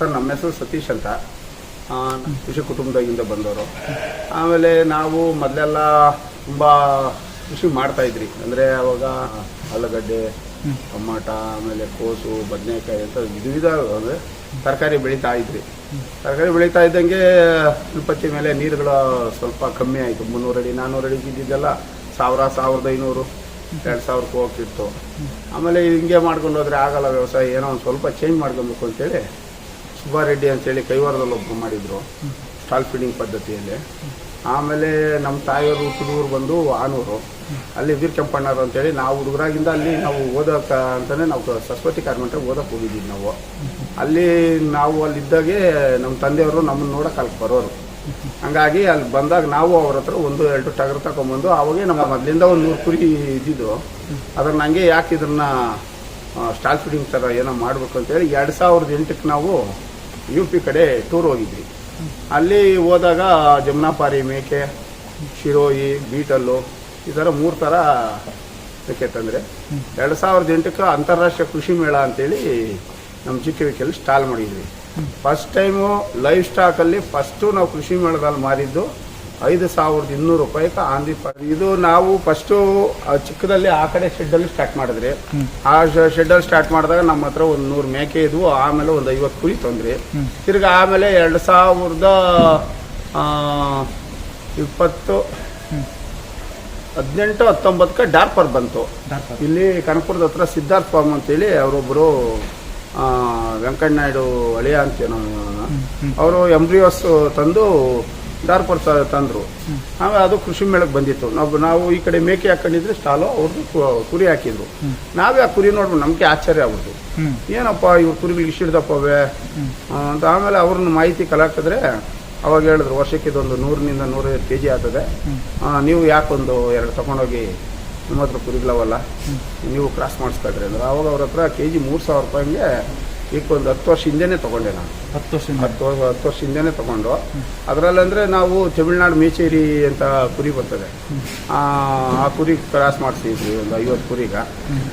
Sir ನಮ್ಮ ಹೆಸರು ಸತೀಶ್ ಅಂತ. ಕೃಷಿ ಕುಟುಂಬದಾಗಿಂದ ಬಂದವರು. ಆಮೇಲೆ ನಾವು ಮೊದಲೆಲ್ಲ ತುಂಬ ಕೃಷಿ ಮಾಡ್ತಾ ಇದ್ರಿ. ಅಂದರೆ ಅವಾಗ ಆಲೂಗಡ್ಡೆ, ಟೊಮಾಟ, ಆಮೇಲೆ ಕೋಸು, ಬದನೆಕಾಯಿ ಅಂತ ವಿಧ ವಿಧ ಅಂದರೆ ತರಕಾರಿ ಬೆಳೀತಾ ಇದ್ರಿ. ತರಕಾರಿ ಬೆಳೀತಾ ಇದ್ದಂಗೆ ತಿರುಪತಿ ಮೇಲೆ ನೀರುಗಳು ಸ್ವಲ್ಪ ಕಮ್ಮಿ ಆಯಿತು. ಮುನ್ನೂರು ಅಡಿ ನಾನ್ನೂರು ಅಡಿ ಇದ್ದಿದ್ದೆಲ್ಲ ಸಾವಿರ, ಸಾವಿರದ ಐನೂರು, ಎರಡು ಸಾವಿರಕ್ಕೆ ಹೋಗ್ತಿತ್ತು. ಆಮೇಲೆ ಹಿಂಗೆ ಮಾಡ್ಕೊಂಡು ಹೋದರೆ ಆಗಲ್ಲ ವ್ಯವಸಾಯ, ಏನೋ ಒಂದು ಸ್ವಲ್ಪ ಚೇಂಜ್ ಮಾಡ್ಕೊಬೇಕು ಅಂತೇಳಿ ಸುಬ್ಬಾರೆಡ್ಡಿ ಅಂತೇಳಿ ಕೈವಾರದಲ್ಲಿ ಒಬ್ಬರು ಮಾಡಿದರು, ಸ್ಟಾಲ್ ಫೀಡಿಂಗ್ ಪದ್ಧತಿಯಲ್ಲಿ. ಆಮೇಲೆ ನಮ್ಮ ತಾಯಿಯವರು ಹುಡುಗರು ಬಂದು ಆನೂರು. ಅಲ್ಲಿ ವೀರ್ ಕೆಂಪಣ್ಣರು ಅಂತೇಳಿ ನಾವು ಹುಡುಗರಾಗಿಂದ ಅಲ್ಲಿ ನಾವು ಓದೋಕೆ ಅಂತಲೇ ನಾವು ಸರಸ್ವತಿ ಕಾರ್ಮೆಂಟ್ರಿಗೆ ಓದೋಕೆ ಹೋಗಿದ್ದೀವಿ ನಾವು. ಅಲ್ಲಿ ನಾವು ಅಲ್ಲಿದ್ದಾಗೆ ನಮ್ಮ ತಂದೆಯವರು ನಮ್ಮನ್ನು ನೋಡೋಕೆ ಅಲ್ಲಿ ಬರೋರು. ಹಂಗಾಗಿ ಅಲ್ಲಿ ಬಂದಾಗ ನಾವು ಅವ್ರ ಹತ್ರ ಒಂದು, ಎರಡು ಟಗರು ತಗೊಂಬಂದು ಅವಾಗೇ ನಮ್ಮ ಮೊದಲಿಂದ ಒಂದು ನೂರು ಕುರಿ ಇದ್ದಿದ್ದು. ಅದನ್ನು ಹಂಗೆ ಯಾಕೆ ಇದನ್ನು ಸ್ಟಾಲ್ ಫೀಡಿಂಗ್ ಥರ ಏನೋ ಮಾಡಬೇಕು ಅಂತೇಳಿ ಎರಡು ಸಾವಿರದ ಎಂಟಕ್ಕೆ ನಾವು ಯು ಪಿ ಕಡೆ ಟೂರ್ ಹೋಗಿದ್ವಿ ಅಲ್ಲಿ ಹೋದಾಗ ಜಮುನಾಪಾರಿ ಮೇಕೆ ಶಿರೋಯಿ ಬೀಟಲ್ಲು ಈ ಥರ ಮೂರು ಥರ ಮೇಕೆ ತಂದರೆ. ಎರಡು ಸಾವಿರದ ಎಂಟಕ್ಕೆ ಅಂತಾರಾಷ್ಟ್ರೀಯ ಕೃಷಿ ಮೇಳ ಅಂತೇಳಿ ನಮ್ಮ ಚಿಕ್ಕವಿಕೆಯಲ್ಲಿ ಸ್ಟಾಲ್ ಮಾಡಿದ್ವಿ. ಫಸ್ಟ್ ಟೈಮು ಲೈವ್ ಸ್ಟಾಕಲ್ಲಿ ಫಸ್ಟು ನಾವು ಕೃಷಿ ಮೇಳದಲ್ಲಿ ಮಾರಿದ್ದು ಐದು ಸಾವಿರದ ಇನ್ನೂರು ರೂಪಾಯಿಗೆ ಪ- ಇದು ನಾವು ಫಸ್ಟು ಚಿಕ್ಕದಲ್ಲಿ ಆ ಕಡೆ ಶೆಡ್ಡಲ್ಲಿ ಸ್ಟಾರ್ಟ್ ಮಾಡಿದ್ರಿ. ಆ ಶೆಡ್ಡಲ್ಲಿ ಸ್ಟಾರ್ಟ್ ಮಾಡಿದಾಗ ನಮ್ಮ ಹತ್ರ ಒಂದು ನೂರು ಮೇಕೆ ಇದ್ವು ಆಮೇಲೆ ಒಂದು ಐವತ್ತು ಕುರಿ ತಂದ್ರಿ. ತಿರ್ಗಿ ಆಮೇಲೆ ಎರಡು ಸಾವಿರದ ಇಪ್ಪತ್ತು ಹದಿನೆಂಟು ಹತ್ತೊಂಬತ್ತಕ್ಕೆ ಡಾರ್ಪರ್ ಬಂತು. ಇಲ್ಲಿ ಕನಕಪುರದ ಹತ್ರ ಸಿದ್ಧಾರ್ಥ ಫಾರ್ಮ್ ಅಂತೇಳಿ ಅವರೊಬ್ಬರು ವೆಂಕಣ್ಣ ನಾಯ್ಡು ಅಳಿಯ ಅಂತೇನೋ ಅವರು ಎಂಬ್ರಿಯೋಸ್ ತಂದು ಕೊಡ್ತಾ ತಂದ್ರು. ಆಮೇಲೆ ಅದು ಕೃಷಿ ಮೇಳಕ್ಕೆ ಬಂದಿತ್ತು. ನಾವು ನಾವು ಈ ಕಡೆ ಮೇಕೆ ಹಾಕೊಂಡಿದ್ರೆ ಸ್ಟಾಲು ಅವ್ರದ್ದು ಕುರಿ ಹಾಕಿದ್ರು. ನಾವೇ ಆ ಕುರಿ ನೋಡ್ಬೋದು ನಮಗೆ ಆಶ್ಚರ್ಯ ಆಗ್ಬಿಡ್ತು. ಏನಪ್ಪ ಇವ್ರು ಕುರಿಗಳಿಗೆ ಇಷ್ಟಿಡ್ದಪ್ಪವೇ ಅಂತ ಆಮೇಲೆ ಅವ್ರನ್ನ ಮಾಹಿತಿ ಕಲಾಕಿದ್ರೆ ಅವಾಗ ಹೇಳಿದ್ರು, ವರ್ಷಕ್ಕೆ ಇದೊಂದು ನೂರರಿಂದ ನೂರೈವತ್ತು ಕೆ ಜಿ ಆಗ್ತದೆ ನೀವು ಯಾಕೊಂದು ಎರಡು ತಗೊಂಡೋಗಿ ನಿಮ್ಮ ಹತ್ರ ಕುರಿಗಳವಲ್ಲ ನೀವು ಕ್ರಾಸ್ ಮಾಡಿಸ್ಕೊಳ್ರಿ ಅಂದ್ರೆ. ಅವಾಗ ಅವ್ರ ಹತ್ರ ಕೆ ಜಿ ಮೂರು ಸಾವಿರ ರೂಪಾಯಿಗೆ ಈಗ ಒಂದು ಹತ್ತು ವರ್ಷ ಹಿಂದೆನೇ ತಗೊಂಡೆ ನಾನು. ಹತ್ತು ವರ್ಷ ಹತ್ತು ವರ್ಷ ಹತ್ತು ವರ್ಷ ಹಿಂದೆನೇ ತಗೊಂಡು. ಅದರಲ್ಲಂದ್ರೆ ನಾವು ತಮಿಳ್ನಾಡು ಮೇಚೇರಿ ಅಂತ ಕುರಿ ಬರ್ತದೆ. ಆ ಆ ಕುರಿ ಕ್ರಾಸ್ ಮಾಡಿಸಿದ್ವಿ ಒಂದು ಐವತ್ತು ಕುರಿಗ.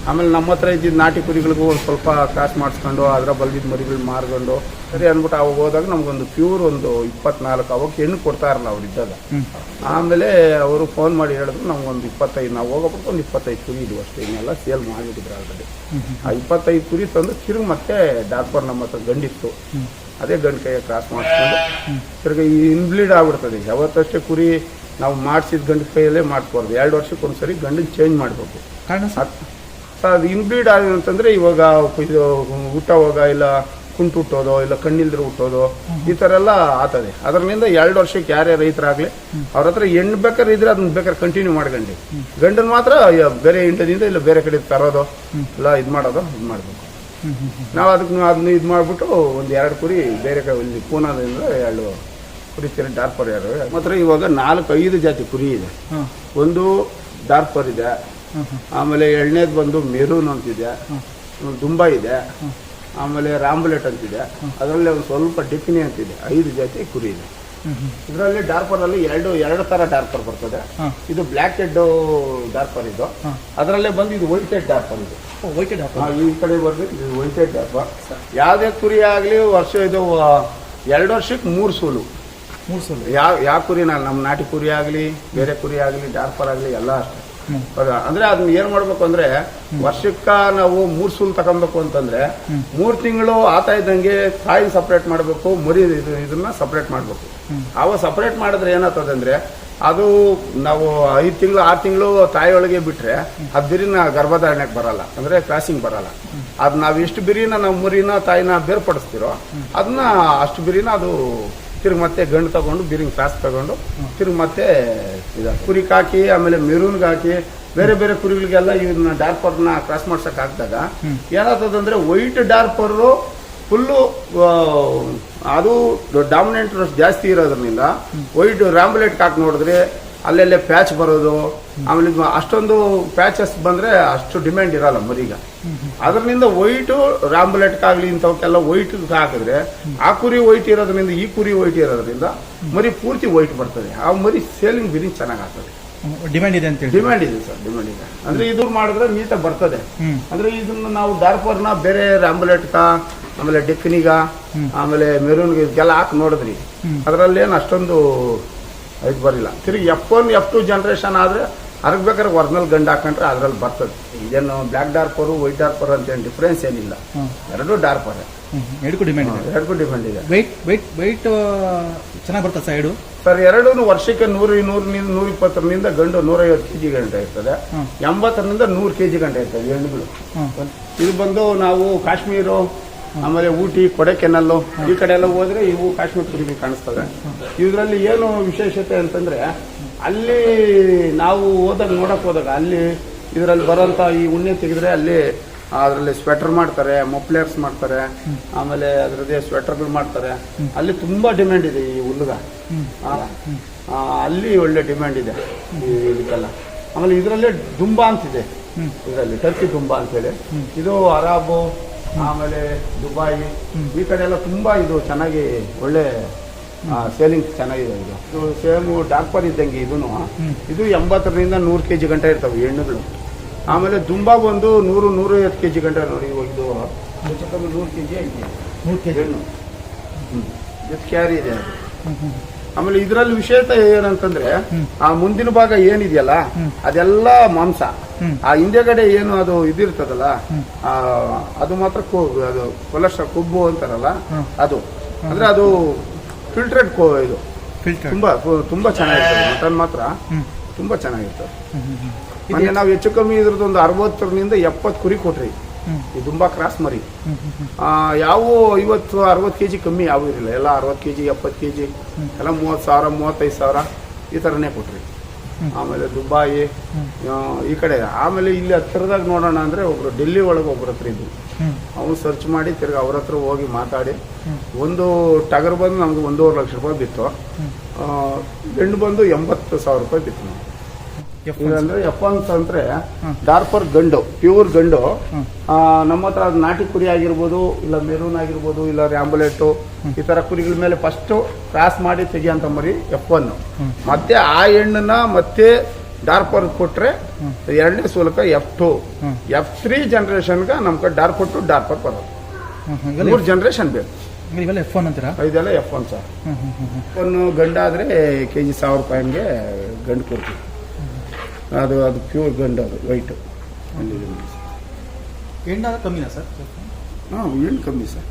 ಆಮೇಲೆ ನಮ್ಮ ಹತ್ರ ಇದ್ದಿದ್ದು ನಾಟಿ ಕುರಿಗಳಿಗೂ ಒಂದು ಸ್ವಲ್ಪ ಕ್ರಾಸ್ ಮಾಡಿಸ್ಕೊಂಡು ಅದರ ಬಲ್ದಿದ್ದ ಮರಿಗಳು ಮಾರ್ಕೊಂಡು ಸರಿ ಅಂದ್ಬಿಟ್ಟು ಅವಾಗ ಹೋದಾಗ ನಮಗೊಂದು ಪ್ಯೂರ್ ಒಂದು ಇಪ್ಪತ್ನಾಲ್ಕು ಅವಾಗ ಹೆಣ್ಣು ಕೊಡ್ತಾ ಇರಲ್ಲ ಅವ್ರು ಇದ್ದಾಗ. ಆಮೇಲೆ ಅವರು ಫೋನ್ ಮಾಡಿ ಹೇಳಿದ್ರು ನಮಗೊಂದು ಇಪ್ಪತ್ತೈದು ನಾವು ಹೋಗಬೇಕು ಒಂದು ಇಪ್ಪತ್ತೈದು ಕುರಿ ಇದ್ವು ಅಷ್ಟೇ ಇನ್ನೆಲ್ಲ ಸೇಲ್ ಮಾಡಿಬಿಟ್ಟಿದ್ರು ಆಲ್ರೆಡಿ ಆ ಇಪ್ಪತ್ತೈದು ಕುರಿ ತಂದು ತಿರುಗಿ ಮತ್ತೆ ಡಾಕ್ಟರ್ ನಮ್ಮ ಹತ್ರ ಗಂಡಿತ್ತು. ಅದೇ ಗಂಡು ಕೈಯ ಕ್ರಾಸ್ ಮಾಡಿಸ್ಕೊಂಡು ತಿರ್ಗಿ ಈ ಇನ್ಬ್ಲೀಡ್ ಆಗ್ಬಿಡ್ತದೆ. ಯಾವತ್ತಷ್ಟೇ ಕುರಿ ನಾವು ಮಾಡಿಸಿದ ಗಂಡು ಕೈಯಲ್ಲೇ ಮಾಡ್ಬಾರ್ದು ಎರಡು ವರ್ಷಕ್ಕೆ ಒಂದ್ಸರಿ ಗಂಡನ್ನ ಚೇಂಜ್ ಮಾಡಬೇಕು ಅದು ಇನ್ಬ್ಲೀಡ್ ಆಗಿದೆ ಅಂತಂದ್ರೆ ಇವಾಗ ಇದು ಊಟ ಹೋಗ ಇಲ್ಲ ಕುಂಟು ಹುಟ್ಟೋದು ಇಲ್ಲ ಕಣ್ಣಿಲ್ದ್ರೆ ಹುಟ್ಟೋದು ಈ ತರ ಎಲ್ಲ ಆತದೆ. ಅದರಿಂದ ಎರಡು ವರ್ಷಕ್ಕೆ ಯಾರೇ ರೈತರಾಗ್ಲಿ ಅವ್ರ ಹತ್ರ ಹೆಣ್ಣು ಬೇಕಾದ್ರೆ ಇದ್ರೆ ಅದನ್ನ ಬೇಕಾದ್ರೆ ಕಂಟಿನ್ಯೂ ಮಾಡ್ಕೊಂಡು ಗಂಡನ್ ಮಾತ್ರ ಬೇರೆ ಇಂಟದಿಂದ ಇಲ್ಲ ಬೇರೆ ಕಡೆ ತರೋದು ಇಲ್ಲ ಇದು ಮಾಡೋದು ಇದು ಮಾಡಬೇಕು. ನಾವು ಅದಕ್ಕೆ ಅದನ್ನ ಇದು ಮಾಡಿಬಿಟ್ಟು ಒಂದು ಎರಡು ಕುರಿ ಬೇರೆ ಕಡೆ ಇಲ್ಲಿ ಪೂನಾದಿಂದ ಎರಡು ಕುರಿ ತಿರ ಡಾರ್ಪರ್ ಯಾರು? ಮಾತ್ರ ಇವಾಗ ನಾಲ್ಕು ಐದು ಜಾತಿ ಕುರಿ ಇದೆ. ಒಂದು ಡಾರ್ಪರ್ ಇದೆ. ಆಮೇಲೆ ಎರಡನೇದು ಬಂದು ಮೆರೂನ್ ಅಂತಿದೆ. ದುಂಬ ಇದೆ. ಆಮೇಲೆ ರಾಂಬುಲೆಟ್ ಅಂತಿದೆ. ಅದರಲ್ಲಿ ಒಂದು ಸ್ವಲ್ಪ ಡಿಪಿನಿ ಅಂತಿದೆ. ಐದು ಜಾತಿ ಕುರಿ ಇದೆ. ಇದರಲ್ಲಿ ಡಾರ್ಪರಲ್ಲಿ ಎರಡು ಎರಡು ತರ ಡಾರ್ಪರ್ ಬರ್ತದೆ. ಇದು ಬ್ಲ್ಯಾಕ್ ಹೆಡ್ ಡಾರ್ಪರ್ ಇದು. ಅದರಲ್ಲೇ ಬಂದು ಇದು ವೈಟ್ ಹೆಡ್ ಡಾರ್ಪರ್ ಇದು. ವೈಟ್ ಹೆಡ್ ಈ ಕಡೆ ಬರ್ಬೇಕು ಇದು ವೈಟ್ ಹೆಡ್ ಡಾರ್ಪರ್ ಯಾವುದೇ ಕುರಿ ಆಗಲಿ ವರ್ಷ ಇದು ಎರಡು ವರ್ಷಕ್ಕೆ ಮೂರು ಸೂಲು. ಮೂರು ಸೂಲು. ಯಾವ ಯಾವ ಕುರಿನ ನಮ್ಮ ನಾಟಿ ಕುರಿ ಆಗಲಿ ಬೇರೆ ಕುರಿ ಆಗಲಿ ಡಾರ್ಪರ್ ಆಗಲಿ ಎಲ್ಲ ಅಷ್ಟೇ? ಅಂದ್ರೆ ಅದನ್ನ ಏನ್ ಮಾಡ್ಬೇಕು ಅಂದ್ರೆ ವರ್ಷಕ್ಕ ನಾವು ಮೂರ್ ಸುಲ್ ತಗೊಬೇಕು ಅಂತಂದ್ರೆ ಮೂರ್ ತಿಂಗಳು ಆತ ಇದ್ದಂಗೆ ತಾಯಿ ಸಪ್ರೇಟ್ ಮಾಡಬೇಕು ಮರಿ ಇದು- ಇದನ್ನ ಸಪ್ರೇಟ್ ಮಾಡಬೇಕು. ಅವ ಸಪರೇಟ್ ಮಾಡಿದ್ರೆ ಏನಾಗ್ತದೆ ಅಂದ್ರೆ ಅದು ನಾವು ಐದ್ ತಿಂಗಳು ಆರ್ ತಿಂಗಳು ತಾಯಿಯೊಳಗೆ ಬಿಟ್ರೆ ಅದು ಬಿರಿನ ಗರ್ಭಧಾರಣೆಗೆ ಬರಲ್ಲ. ಅಂದ್ರೆ ಕ್ರಾಸಿಂಗ್ ಬರಲ್ಲ. ಅದು ನಾವು ಎಷ್ಟು ಬಿರಿನ ನಾವು ಮುರಿನ ತಾಯಿನ ಬೇರ್ಪಡಿಸ್ತಿರೋ ಅದನ್ನ ಅಷ್ಟು ಬಿರಿನ ಅದು ತಿರ್ಗಿ ಮತ್ತೆ ಗಂಡು ತಗೊಂಡು ಬಿರಿಂಗ್ ಫ್ಯಾಸ್ ತಗೊಂಡು, ತಿರುಗಿ ಮತ್ತೆ ಇದು ಕುರಿಕ್ ಹಾಕಿ ಆಮೇಲೆ ಮೆರೂನ್ಗೆ ಹಾಕಿ ಬೇರೆ ಬೇರೆ ಕುರಿಗಳಿಗೆಲ್ಲ ಇವನ್ನ ಡಾರ್ಪರ್ನ ಕ್ರಾಸ್ ಮಾಡ್ಸಕ್ ಹಾಕಿದಾಗ ಏನಾಗ್ತದಂದ್ರೆ ವೈಟ್ ಡಾರ್ಪರ್ ಫುಲ್ಲು ಅದು ಡಾಮಿನೆಂಟ್ ಜಾಸ್ತಿ ಇರೋದ್ರಿಂದ ವೈಟ್ ರಾಂಬುಲೆಟ್ ಹಾಕಿ ನೋಡಿದ್ರೆ ಅಲ್ಲೆಲ್ಲೇ ಪ್ಯಾಚ್ ಬರೋದು ಆಮೇಲೆ ಇದು ಅಷ್ಟೊಂದು ಪ್ಯಾಚಸ್ ಬಂದ್ರೆ ಅಷ್ಟು ಡಿಮ್ಯಾಂಡ್ ಇರಲ್ಲ ಮರಿಗ. ಅದರಿಂದ ವೈಟು ರಾಂಬುಲೆಟ್ಗಾಗಲಿ ಇಂಥವಕ್ಕೆಲ್ಲ ವೈಟ್ ಹಾಕಿದ್ರೆ ಆ ಕುರಿ ವೈಟ್ ಇರೋದ್ರಿಂದ ಈ ಕುರಿ ವೈಟ್ ಇರೋದ್ರಿಂದ ಮರಿ ಪೂರ್ತಿ ವೈಟ್ ಬರ್ತದೆ. ಆ ಮರಿ ಸೇಲಿಂಗ್ ಬಿರಿ ಚೆನ್ನಾಗಿ ಆಗ್ತದೆ. ಡಿಮ್ಯಾಂಡ್ ಇದೆ ಅಂತೇಳಿ ಡಿಮ್ಯಾಂಡ್ ಇದೆ ಸರ್ ಡಿಮ್ಯಾಂಡ್ ಇದೆ. ಅಂದ್ರೆ ಇದು ಮಾಡಿದ್ರೆ ಮೀತ ಬರ್ತದೆ. ಅಂದ್ರೆ ಇದನ್ನ ನಾವು ಡಾರ್ಪರ್ನ ಬೇರೆ ರಾಂಬುಲೆಟ್ಕ ಆಮೇಲೆ ಡೆಕ್ಕನಿಗ ಆಮೇಲೆ ಮೆರೂನ್ಗೆ ಇದಕ್ಕೆಲ್ಲ ಹಾಕಿ ನೋಡಿದ್ರಿ. ಅದರಲ್ಲಿ ಅದರಲ್ಲೇನು ಅಷ್ಟೊಂದು ಇದು ಬರಲಿಲ್ಲ. ತಿರುಗಿ F one F two generation ಆದರೆ ಅದಕ್ಕೆ ಬೇಕಾದ್ರೆ ಒರಿಜಿನಲ್ ಗಂಡು ಹಾಕೊಂಡ್ರೆ ಅದ್ರಲ್ಲಿ ಬರ್ತದೆ. ಇದೇನು ಬ್ಲ್ಯಾಕ್ ಡಾರ್ಪರು ವೈಟ್ ಡಾರ್ಪರ್ ಅಂತ ಏನು ಡಿಫ್ರೆನ್ಸ್ ಏನಿಲ್ಲ. ಎರಡು ಎರಡೂ ಡಾರ್ಪರ್ ಎರಡಕ್ಕೂ ಡಿಮ್ಯಾಂಡ್ ಇದೆ. ಎರಡಕ್ಕೂ ಡಿಮ್ಯಾಂಡ್ ಇದೆ. ವೈಟ್ ವೈಟ್ ವೈಟ್ ಚೆನ್ನಾಗಿ ಬರ್ತದೆ ಸೈಡು ಸರ್ ಎರಡೂ ವರ್ಷಕ್ಕೆ ನೂರು ನೂರರಿಂದ ನೂರ ಇಪ್ಪತ್ತರಿಂದ ಗಂಡು ನೂರೈವತ್ತು ಕೆ ಜಿ ಗಂಟೆ ಇರ್ತದೆ. ಎಂಬತ್ತರಿಂದ ನೂರು ಕೆ ಜಿ ಗಂಟೆ ಇರ್ತದೆ ಹೆಣ್ಣುಗಳು. ಇದು ಬಂದು ನಾವು ಕಾಶ್ಮೀರು ಆಮೇಲೆ ಊಟಿ ಕೊಡೆಕೆನಲ್ಲು ಈ ಕಡೆ ಎಲ್ಲ ಹೋದ್ರೆ ಇವು ಕಾಶ್ಮೀರ ಕುರಿಮೆ ಕಾಣಿಸ್ತದೆ ಇದರಲ್ಲಿ ಏನು ವಿಶೇಷತೆ ಅಂತಂದ್ರೆ ಅಲ್ಲಿ ನಾವು ಹೋದಾಗ ನೋಡಕ್ ಹೋದಾಗ ಅಲ್ಲಿ ಇದರಲ್ಲಿ ಬರೋಂಥ ಈ ಉಣ್ಣೆ ತೆಗೆದ್ರೆ ಅಲ್ಲಿ ಅದರಲ್ಲಿ ಸ್ವೆಟರ್ ಮಾಡ್ತಾರೆ ಮೊಪ್ಲೇರ್ಸ್ ಮಾಡ್ತಾರೆ ಆಮೇಲೆ ಅದರದ್ದೇ ಸ್ವೆಟರ್ಗಳು ಮಾಡ್ತಾರೆ. ಅಲ್ಲಿ ತುಂಬಾ ಡಿಮ್ಯಾಂಡ್ ಇದೆ ಈ ಹುಲ್ಲುಗ. ಅಲ್ಲಿ ಒಳ್ಳೆ ಡಿಮ್ಯಾಂಡ್ ಇದೆ ಈ ಇದಕ್ಕೆಲ್ಲ. ಆಮೇಲೆ ಇದರಲ್ಲೇ ದುಂಬಾ ಅಂತಿದೆ. ಇದರಲ್ಲಿ ಟರ್ಕಿ ಅಂತ ಹೇಳಿ ಇದು ಅರಾಬು ಆಮೇಲೆ ದುಬಾಯಿ ಈ ಕಡೆ ಎಲ್ಲ ತುಂಬಾ ಇದು ಚೆನ್ನಾಗಿ ಒಳ್ಳೆ ಸೇಲಿಂಗ್ ಚೆನ್ನಾಗಿದೆ ಇದು. ಇದು ಸೇಮ್ ಡಾಕ್ಪರ್ ಇದ್ದಂಗೆ ಇದೂ ಇದು ಎಂಬತ್ತರಿಂದ ನೂರು ಕೆ ಜಿ ಗಂಟೆ ಇರ್ತವೆ ಹೆಣ್ಣುಗಳು ಆಮೇಲೆ ದುಂಬಾ ಬಂದು ನೂರು ನೂರೈವತ್ತು ಕೆ ಜಿ ಗಂಟೆ ನೋಡಿ ಇವಾಗ ಇದು ಹೆಚ್ಚು ಕಮ್ಮಿ ನೂರು ಕೆ ಜಿ ಐತಿ. ನೂರು ಕೆ ಜಿ ಹೆಣ್ಣು ಇದು ಕ್ಯಾರಿ ಇದೆ. ಅದು. ಆಮೇಲೆ ಇದರಲ್ಲಿ ವಿಶೇಷತೆ ಏನಂತಂದ್ರೆ ಆ ಮುಂದಿನ ಭಾಗ ಏನಿದೆಯಲ್ಲ ಅದೆಲ್ಲ ಮಾಂಸ. ಆ ಹಿಂದೆಗಡೆ ಏನು ಅದು ಇದಿರ್ತದಲ್ಲ ಆ, ಅದು ಮಾತ್ರ ಕೊ- ಅದು ಕೊಲೆಸ್ಟ್ರಾಲ್ ಕೊಬ್ಬು ಅಂತಾರಲ್ಲ ಅದು. ಅಂದ್ರೆ ಅದು ಫಿಲ್ಟ್ರೆಡ್ ಕೋ ಇದು. ತುಂಬಾ ತುಂಬಾ ಚೆನ್ನಾಗಿರ್ತದೆ ಮಟನ್ ಮಾತ್ರ. ತುಂಬಾ ಚೆನ್ನಾಗಿರ್ತದೆ. ಮೊನ್ನೆ ನಾವು ಹೆಚ್ಚು ಕಮ್ಮಿ ಇದ್ರದ್ದು ಒಂದು ಅರವತ್ತರಿಂದ ಎಪ್ಪತ್ತು ಕುರಿ ಕೊಟ್ರಿ. ಇದು ತುಂಬಾ ಕ್ರಾಸ್ ಮರಿ. ಆ, ಯಾವ ಐವತ್ತು ಅರವತ್ತು ಕೆ ಜಿ ಕಮ್ಮಿ ಯಾವ ಇರಲಿಲ್ಲ. ಎಲ್ಲ ಅರವತ್ತು ಕೆ ಜಿ ಎಪ್ಪತ್ತು ಕೆ ಜಿ ಎಲ್ಲ ಮೂವತ್ತು ಸಾವಿರ ಮೂವತ್ತೈದು ಸಾವಿರ ಈ ಥರನೇ ಕೊಟ್ರಿ. ಆಮೇಲೆ ದುಬಾಯಿ ಈ ಕಡೆ. ಆಮೇಲೆ ಇಲ್ಲಿ ಹತ್ತಿರದಾಗ ನೋಡೋಣ ಅಂದರೆ ಒಬ್ರು ಡೆಲ್ಲಿ ಒಳಗೆ ಒಬ್ರ ಹತ್ರ ಇದ್ವಿ. ಅವನು ಸರ್ಚ್ ಮಾಡಿ ತಿರ್ಗಿ ಅವ್ರ ಹತ್ರ ಹೋಗಿ ಮಾತಾಡಿ. ಒಂದು ಟಗರ್ ಬಂದು ನಮ್ಗೆ ಒಂದೂವರೆ ಲಕ್ಷ ರೂಪಾಯಿ ಬಿತ್ತು. ಗಂಡು ಹೆಣ್ಣು ಬಂದು ಎಂಬತ್ತು ಸಾವಿರ ರೂಪಾಯಿ ಬಿತ್ತು ಎಫ್ ಇದಂದ್ರೆ ಎಫ್ ಅಂತಂದ್ರೆ ಡಾರ್ಪರ್ ಗಂಡು ಪ್ಯೂರ್ ಗಂಡು. ನಮ್ಮ ಹತ್ರ ನಾಟಿ ಕುರಿ ಆಗಿರ್ಬೋದು ಇಲ್ಲ ಮೆರೂನ್ ಆಗಿರ್ಬೋದು ಇಲ್ಲ ರ್ಯಾಂಬುಲೆಟ್ ಈ ತರ ಕುರಿಗಳ ಮೇಲೆ ಫಸ್ಟ್ ಕ್ರಾಸ್ ಮಾಡಿ ತೆಗಿಯಂತ ಮರಿ ಎಫ್ ಒನ್ ಮತ್ತೆ ಆ ಹೆಣ್ಣನ್ನ ಮತ್ತೆ ಡಾರ್ಪರ್ ಕೊಟ್ರೆ ಎರಡನೇ ಸೂಲಕ ಎಫ್ ಟು ಎಫ್ ತ್ರೀ ಜನ್ರೇಷನ್ಗೆ ಕಡೆ ಡಾರ್ಪರ್ ಟು ಡಾರ್ಪರ್ ಬರೋದು. ಮೂರು ಜನರೇಷನ್ ಬೇಕು. ಇವೆಲ್ಲ ಎಫ್ ಒನ್ ಅಂತೀರಾ? ಇದೆಲ್ಲ ಎಫ್ ಒನ್ ಸರ್. ಗಂಡಾದರೆ ಕೆ ಜಿ ಸಾವಿರ ರೂಪಾಯಿಗೆ ಗಂಡು ಕೊಡ್ತೀವಿ. ಅದು ಅದು ಪ್ಯೂರ್ ಗಂಡ ಅದು ವೈಟು ಎಂಡ್ ಕಮ್ಮಿನಾ ಸರ್? ಹಾಂ ಕಮ್ಮಿ ಸರ್.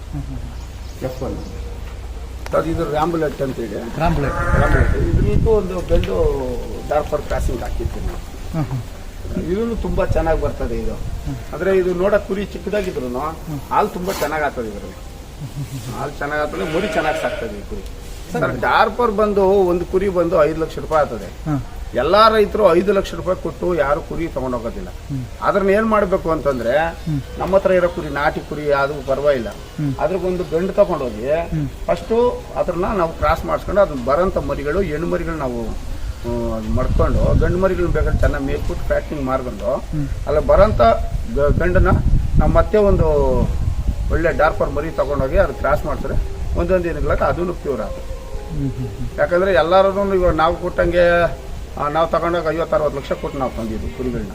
ಎಫ್ ಒನ್ ಅದು ಇದು ರ್ಯಾಂಬುಲೆಟ್ ಅಂತ ಇದೆ. ಬುಲೆಟ್ ಇದು ಒಂದು ಗಂಡು ಡಾರ್ಪರ್ ಕ್ರಾಸಿಂಗ್ ಹಾಕಿರ್ತೀನಿ. ಇದನ್ನು ತುಂಬ ಚೆನ್ನಾಗಿ ಬರ್ತದೆ ಇದು. ಆದರೆ ಇದು ನೋಡಕ್ ಕುರಿ ಚಿಕ್ಕದಾಗಿದ್ರು ಹಾಲು ತುಂಬ ಚೆನ್ನಾಗಿ ಆಗ್ತದೆ ಇದರಲ್ಲಿ. ಹಾಲು ಚೆನ್ನಾಗಿ ಆಗ್ತದೆ ಮುರಿ ಚೆನ್ನಾಗಿ ಸಾಕ್ತದೆ ಈ ಕುರಿ. ಸರ್ ಡಾರ್ಪರ್ ಬಂದು ಒಂದು ಕುರಿ ಬಂದು ಐದು ಲಕ್ಷ ರೂಪಾಯಿ ಆಗ್ತದೆ. ಎಲ್ಲಾ ರೈತರು ಐದು ಲಕ್ಷ ರೂಪಾಯಿ ಕೊಟ್ಟು ಯಾರು ಕುರಿ ತಗೊಂಡೋಗೋದಿಲ್ಲ. ಅದ್ರನ್ನ ಏನ್ ಮಾಡ್ಬೇಕು ಅಂತಂದ್ರೆ, ನಮ್ಮ ಹತ್ರ ಇರೋ ಕುರಿ, ನಾಟಿ ಕುರಿ ಅದು ಪರವಾಗಿಲ್ಲ. ಅದ್ರಗೊಂದು ಗಂಡು ತಗೊಂಡೋಗಿ ಫಸ್ಟ್ ಅದ್ರನ್ನ ನಾವು ಕ್ರಾಸ್ ಮಾಡಿಸ್ಕೊಂಡು ಅದನ್ನ ಬರೋಂಥ ಮರಿಗಳು, ಹೆಣ್ಣು ಮರಿಗಳು ನಾವು ಮಡ್ಕೊಂಡು ಗಂಡು ಮರಿಗಳನ್ನ ಬೇಕಾದ್ರೆ ಚೆನ್ನಾಗಿ ಮೇಕ್ಬಿಟ್ಟು ಪ್ಯಾಕಿಂಗ್ ಮಾಡ್ಕೊಂಡು ಅಲ್ಲ ಬರೋಂಥ ಗಂಡನ್ನ ನಾವು ಮತ್ತೆ ಒಂದು ಒಳ್ಳೆ ಡಾರ್ಪರ್ ಮರಿ ತಗೊಂಡೋಗಿ ಅದು ಕ್ರಾಸ್ ಮಾಡ್ತಾರೆ ಒಂದೊಂದು ದಿನಗಳಾಗ ಅದನ್ನು ಪ್ಯೂರ್ ಆಗುತ್ತೆ. ಯಾಕಂದ್ರೆ ಎಲ್ಲರೂ ಇವಾಗ ನಾವು ಕೊಟ್ಟಂಗೆ ನಾವು ತಗೊಂಡಾಗ ಐವತ್ತು ಅರವತ್ತು ಲಕ್ಷ ಕೊಟ್ಟು ನಾವು ತಂದಿದ್ವಿ ಕುರಿಗಳನ್ನ